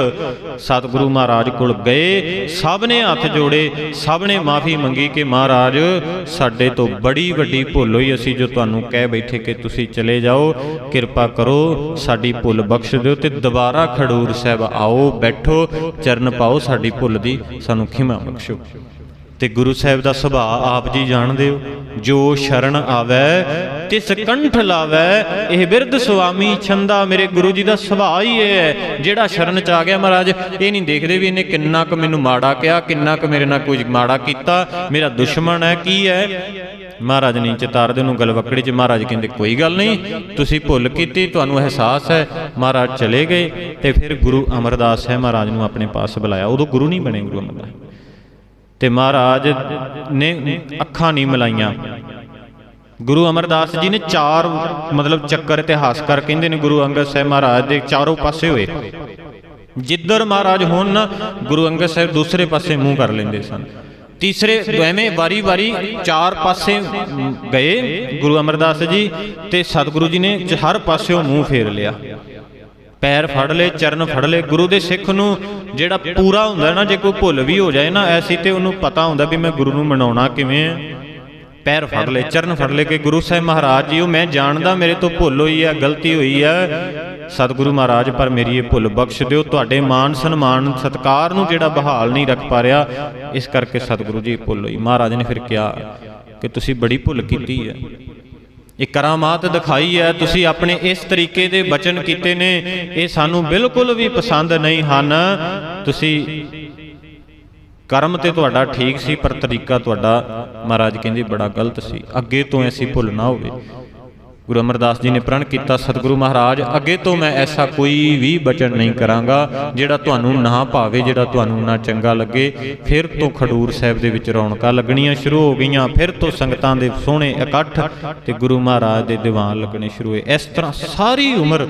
ਸਤਿਗੁਰੂ ਮਹਾਰਾਜ ਕੋਲ ਗਏ। ਸਭ ਨੇ ਹੱਥ ਜੋੜੇ, ਸਭ ਨੇ ਮਾਫੀ ਮੰਗੀ ਕਿ ਮਹਾਰਾਜ, ਸਾਡੇ ਤੋਂ ਬੜੀ ਵੱਡੀ ਭੁੱਲ ਹੋਈ ਅਸੀਂ ਜੋ ਤੁਹਾਨੂੰ ਕਹਿ ਬੈਠੇ ਕਿ ਤੁਸੀਂ ਚਲੇ ਜਾਓ, ਕਿਰਪਾ ਕਰੋ, ਸਾਡੀ ਭੁੱਲ ਬਖਸ਼ ਦਿਓ ਤੇ ਦੁਬਾਰਾ ਖਡੂਰ ਸਾਹਿਬ ਆਓ, ਬੈਠੋ, ਚਰਨ ਪਾਓ ਸਾਡੀ ਭੁੱਲ ਦੀ, ਸਾਨੂੰ ਖਿਮਾ ਬਖਸ਼ੋ। ਤੇ ਗੁਰੂ ਸਾਹਿਬ ਦਾ ਸੁਭਾਅ ਆਪ ਜੀ ਜਾਣਦੇ ਹੋ। ਜੋ ਸ਼ਰਨ ਆਵੈ, ਤਿਸ ਕੰਠ ਲਾਵੈ, ਇਹ ਬਿਰਧ ਸੁਆਮੀ ਛੰਦਾ ਮੇਰੇ ਗੁਰੂ ਜੀ ਦਾ ਸੁਭਾਅ ਹੀ ਇਹ ਹੈ। ਜਿਹੜਾ ਸ਼ਰਨ ਚ ਆ ਗਿਆ ਮਹਾਰਾਜ, ਇਹ ਨਹੀਂ ਦੇਖਦੇ ਵੀ ਇਹਨੇ ਕਿੰਨਾ ਕੁ ਮੈਨੂੰ ਮਾੜਾ ਕਿਹਾ, ਕਿੰਨਾ ਕੁ ਮੇਰੇ ਨਾਲ ਕੁਝ ਮਾੜਾ ਕੀਤਾ। ਮੇਰਾ ਦੁਸ਼ਮਣ ਹੈ, ਕੀ ਹੈ? ਮਹਾਰਾਜ ਨੇ ਚਿਤਾਰਦੇ ਨੂੰ ਗਲਵਕੜੀ ਚ, ਮਹਾਰਾਜ ਕਹਿੰਦੇ, ਕੋਈ ਗੱਲ ਨਹੀਂ, ਤੁਸੀਂ ਭੁੱਲ ਕੀਤੀ, ਤੁਹਾਨੂੰ ਅਹਿਸਾਸ ਹੈ। ਮਹਾਰਾਜ ਚਲੇ ਗਏ ਤੇ ਫਿਰ ਗੁਰੂ ਅਮਰਦਾਸ ਹੈ, ਮਹਾਰਾਜ ਨੂੰ ਆਪਣੇ ਪਾਸ ਬੁਲਾਇਆ। ਉਦੋਂ ਗੁਰੂ ਨਹੀਂ ਬਣੇ, ਗੁਰੂ ਅਮਰਦਾਸ। ਤੇ ਮਹਾਰਾਜ ਨੇ ਅੱਖਾਂ ਨਹੀਂ ਮਿਲਾਈਆਂ। ਗੁਰੂ ਅਮਰਦਾਸ ਜੀ ਨੇ ਚਾਰ ਮਤਲਬ ਚੱਕਰ ਇਤਿਹਾਸਕਾਰ ਕਹਿੰਦੇ ਨੇ ਗੁਰੂ ਅੰਗਦ ਸਾਹਿਬ ਮਹਾਰਾਜ ਦੇ ਚਾਰੋਂ ਪਾਸੇ ਹੋਏ। ਜਿੱਧਰ ਮਹਾਰਾਜ ਹੋਣ ਨਾ, ਗੁਰੂ ਅੰਗਦ ਸਾਹਿਬ ਦੂਸਰੇ ਪਾਸੇ ਮੂੰਹ ਕਰ ਲੈਂਦੇ ਸਨ। ਤੀਸਰੇ ਐਵੇਂ ਵਾਰੀ-ਵਾਰੀ ਚਾਰ ਪਾਸੇ ਗਏ ਗੁਰੂ ਅਮਰਦਾਸ ਜੀ ਤੇ ਸਤਿਗੁਰੂ ਜੀ ਨੇ ਹਰ ਪਾਸਿਓਂ ਮੂੰਹ ਫੇਰ ਲਿਆ। ਪੈਰ ਫੜ ਲਏ ਚਰਨ ਫੜ ਲਏ ਗੁਰੂ ਦੇ ਸਿੱਖ ਨੂੰ ਜਿਹੜਾ ਪੂਰਾ ਹੁੰਦਾ ਨਾ, ਜੇ ਕੋਈ ਭੁੱਲ ਵੀ ਹੋ ਜਾਏ ਨਾ, ਐਸੀ ਤੇ ਉਹਨੂੰ ਪਤਾ ਹੁੰਦਾ ਵੀ ਮੈਂ ਗੁਰੂ ਨੂੰ ਮਨਾਉਣਾ ਕਿਵੇਂ ਹੈ ਪੈਰ ਫੜ ਲਏ ਚਰਨ ਫੜ ਲਏ ਕਿ ਗੁਰੂ ਸਾਹਿਬ ਮਹਾਰਾਜ ਜੀ, ਉਹ ਮੈਂ ਜਾਣਦਾ ਮੇਰੇ ਤੋਂ ਭੁੱਲ ਹੋਈ ਹੈ ਗਲਤੀ ਹੋਈ ਹੈ ਸਤਿਗੁਰੂ ਮਹਾਰਾਜ, ਪਰ ਮੇਰੀ ਇਹ ਭੁੱਲ ਬਖਸ਼ ਦਿਓ, ਤੁਹਾਡੇ ਮਾਨ ਸਨਮਾਨ, ਸਤਕਾਰ ਨੂੰ ਜਿਹੜਾ ਬਹਾਲ ਨਹੀਂ ਰੱਖ ਪਾ ਰਿਹਾ, ਇਸ ਕਰਕੇ ਸਤਿਗੁਰੂ ਜੀ ਭੁੱਲ ਹੋਈ। ਮਹਾਰਾਜ ਨੇ ਫਿਰ ਕਿਹਾ ਕਿ ਤੁਸੀਂ ਬੜੀ ਭੁੱਲ ਕੀਤੀ ਹੈ ਇਹ ਕਰਾਮਾਤ ਦਿਖਾਈ ਹੈ, ਤੁਸੀਂ ਆਪਣੇ ਇਸ ਤਰੀਕੇ ਦੇ ਬਚਨ ਕੀਤੇ ਨੇ, ਇਹ ਸਾਨੂੰ ਬਿਲਕੁਲ ਵੀ ਪਸੰਦ ਨਹੀਂ ਹਨ। ਤੁਸੀਂ ਕਰਮ ਤੇ ਤੁਹਾਡਾ ਠੀਕ ਸੀ, ਪਰ ਤਰੀਕਾ ਤੁਹਾਡਾ ਮਹਾਰਾਜ ਕਹਿੰਦੇ ਬੜਾ ਗਲਤ ਸੀ। ਅੱਗੇ ਤੋਂ ਐਸੀ ਭੁੱਲ ਨਾ ਹੋਵੇ। ਗੁਰੂ ਅਮਰਦਾਸ ਜੀ ਨੇ ਪ੍ਰਣ ਕੀਤਾ, ਸਤਿਗੁਰੂ ਮਹਾਰਾਜ, ਅੱਗੇ ਤੋਂ ਮੈਂ ਐਸਾ ਕੋਈ ਵੀ ਬਚਨ ਨਹੀਂ ਕਰਾਂਗਾ ਜਿਹੜਾ ਤੁਹਾਨੂੰ ਨਾ ਭਾਵੇ, ਜਿਹੜਾ ਤੁਹਾਨੂੰ ਨਾ ਚੰਗਾ ਲੱਗੇ। ਫਿਰ ਤੋਂ ਖਡੂਰ ਸਾਹਿਬ ਦੇ ਵਿੱਚ ਰੌਣਕਾਂ ਲੱਗਣੀਆਂ ਸ਼ੁਰੂ ਹੋ ਗਈਆਂ। ਫਿਰ ਤੋਂ ਸੰਗਤਾਂ ਦੇ ਸੋਹਣੇ ਇਕੱਠ ਤੇ ਗੁਰੂ ਮਹਾਰਾਜ ਦੇ ਦੀਵਾਨ ਲੱਗਣੇ ਸ਼ੁਰੂ ਹੋਏ। ਇਸ ਤਰ੍ਹਾਂ ਸਾਰੀ ਉਮਰ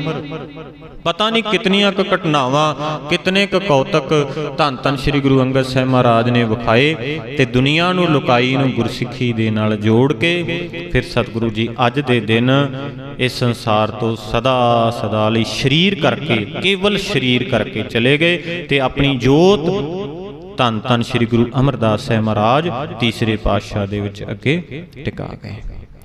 ਪਤਾ ਨਹੀਂ ਕਿਤਨੀਆਂ ਕੁ ਘਟਨਾਵਾਂ, ਕਿਤਨੇ ਕੁ ਕੌਤਕ ਧੰਨ ਧੰਨ ਸ੍ਰੀ ਗੁਰੂ ਅੰਗਦ ਸਾਹਿਬ ਮਹਾਰਾਜ ਨੇ ਵਿਖਾਏ ਤੇ ਦੁਨੀਆ ਨੂੰ, ਲੁਕਾਈ ਨੂੰ ਗੁਰਸਿੱਖੀ ਦੇ ਨਾਲ ਜੋੜ ਕੇ ਫਿਰ ਸਤਿਗੁਰੂ ਜੀ ਅੱਜ ਦੇ ਦਿਨ ਇਸ ਸੰਸਾਰ ਤੋਂ ਸਦਾ ਸਦਾ ਲਈ ਸ਼ਰੀਰ ਕਰਕੇ, ਕੇਵਲ ਸ਼ਰੀਰ ਕਰਕੇ ਚਲੇ ਗਏ ਤੇ ਆਪਣੀ ਜੋਤ ਧੰਨ ਧੰਨ ਸ੍ਰੀ ਗੁਰੂ ਅਮਰਦਾਸ ਸਾਹਿਬ ਮਹਾਰਾਜ ਤੀਸਰੇ ਪਾਤਸ਼ਾਹ ਦੇ ਵਿੱਚ ਅੱਗੇ ਟਿਕਾ ਗਏ।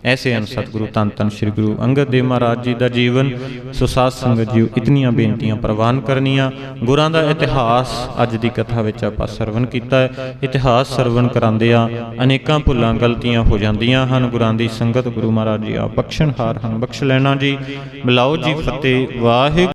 ਐਸੇ ਹਨ ਸਤਿਗੁਰੂ ਧੰਨ ਧੰਨ ਸ੍ਰੀ ਗੁਰੂ ਅੰਗਦ ਦੇਵ ਮਹਾਰਾਜ ਜੀ ਦਾ ਜੀਵਨ ਸੋ ਸਾਧ ਸੰਗਤ ਜੀਓ ਇਤਨੀਆਂ ਬੇਨਤੀਆਂ ਪ੍ਰਵਾਨ ਕਰਨੀਆਂ। ਗੁਰਾਂ ਦਾ ਇਤਿਹਾਸ ਅੱਜ ਦੀ ਕਥਾ ਵਿੱਚ ਆਪਾਂ ਸਰਵਣ ਕੀਤਾ ਹੈ। ਇਤਿਹਾਸ ਸਰਵਣ ਕਰਾਂਦਿਆਂ ਅਨੇਕਾਂ ਭੁੱਲਾਂ ਗਲਤੀਆਂ ਹੋ ਜਾਂਦੀਆਂ ਹਨ। ਗੁਰਾਂ ਦੀ ਸੰਗਤ ਗੁਰੂ ਮਹਾਰਾਜ ਜੀ ਆ ਬਖਸ਼ਣਹਾਰ ਹਨ। ਬਖਸ਼ ਲੈਣਾ ਜੀ। ਮਿਲਾਓ ਜੀ। ਫਤਿਹ। ਵਾਹਿਗੁਰੂ।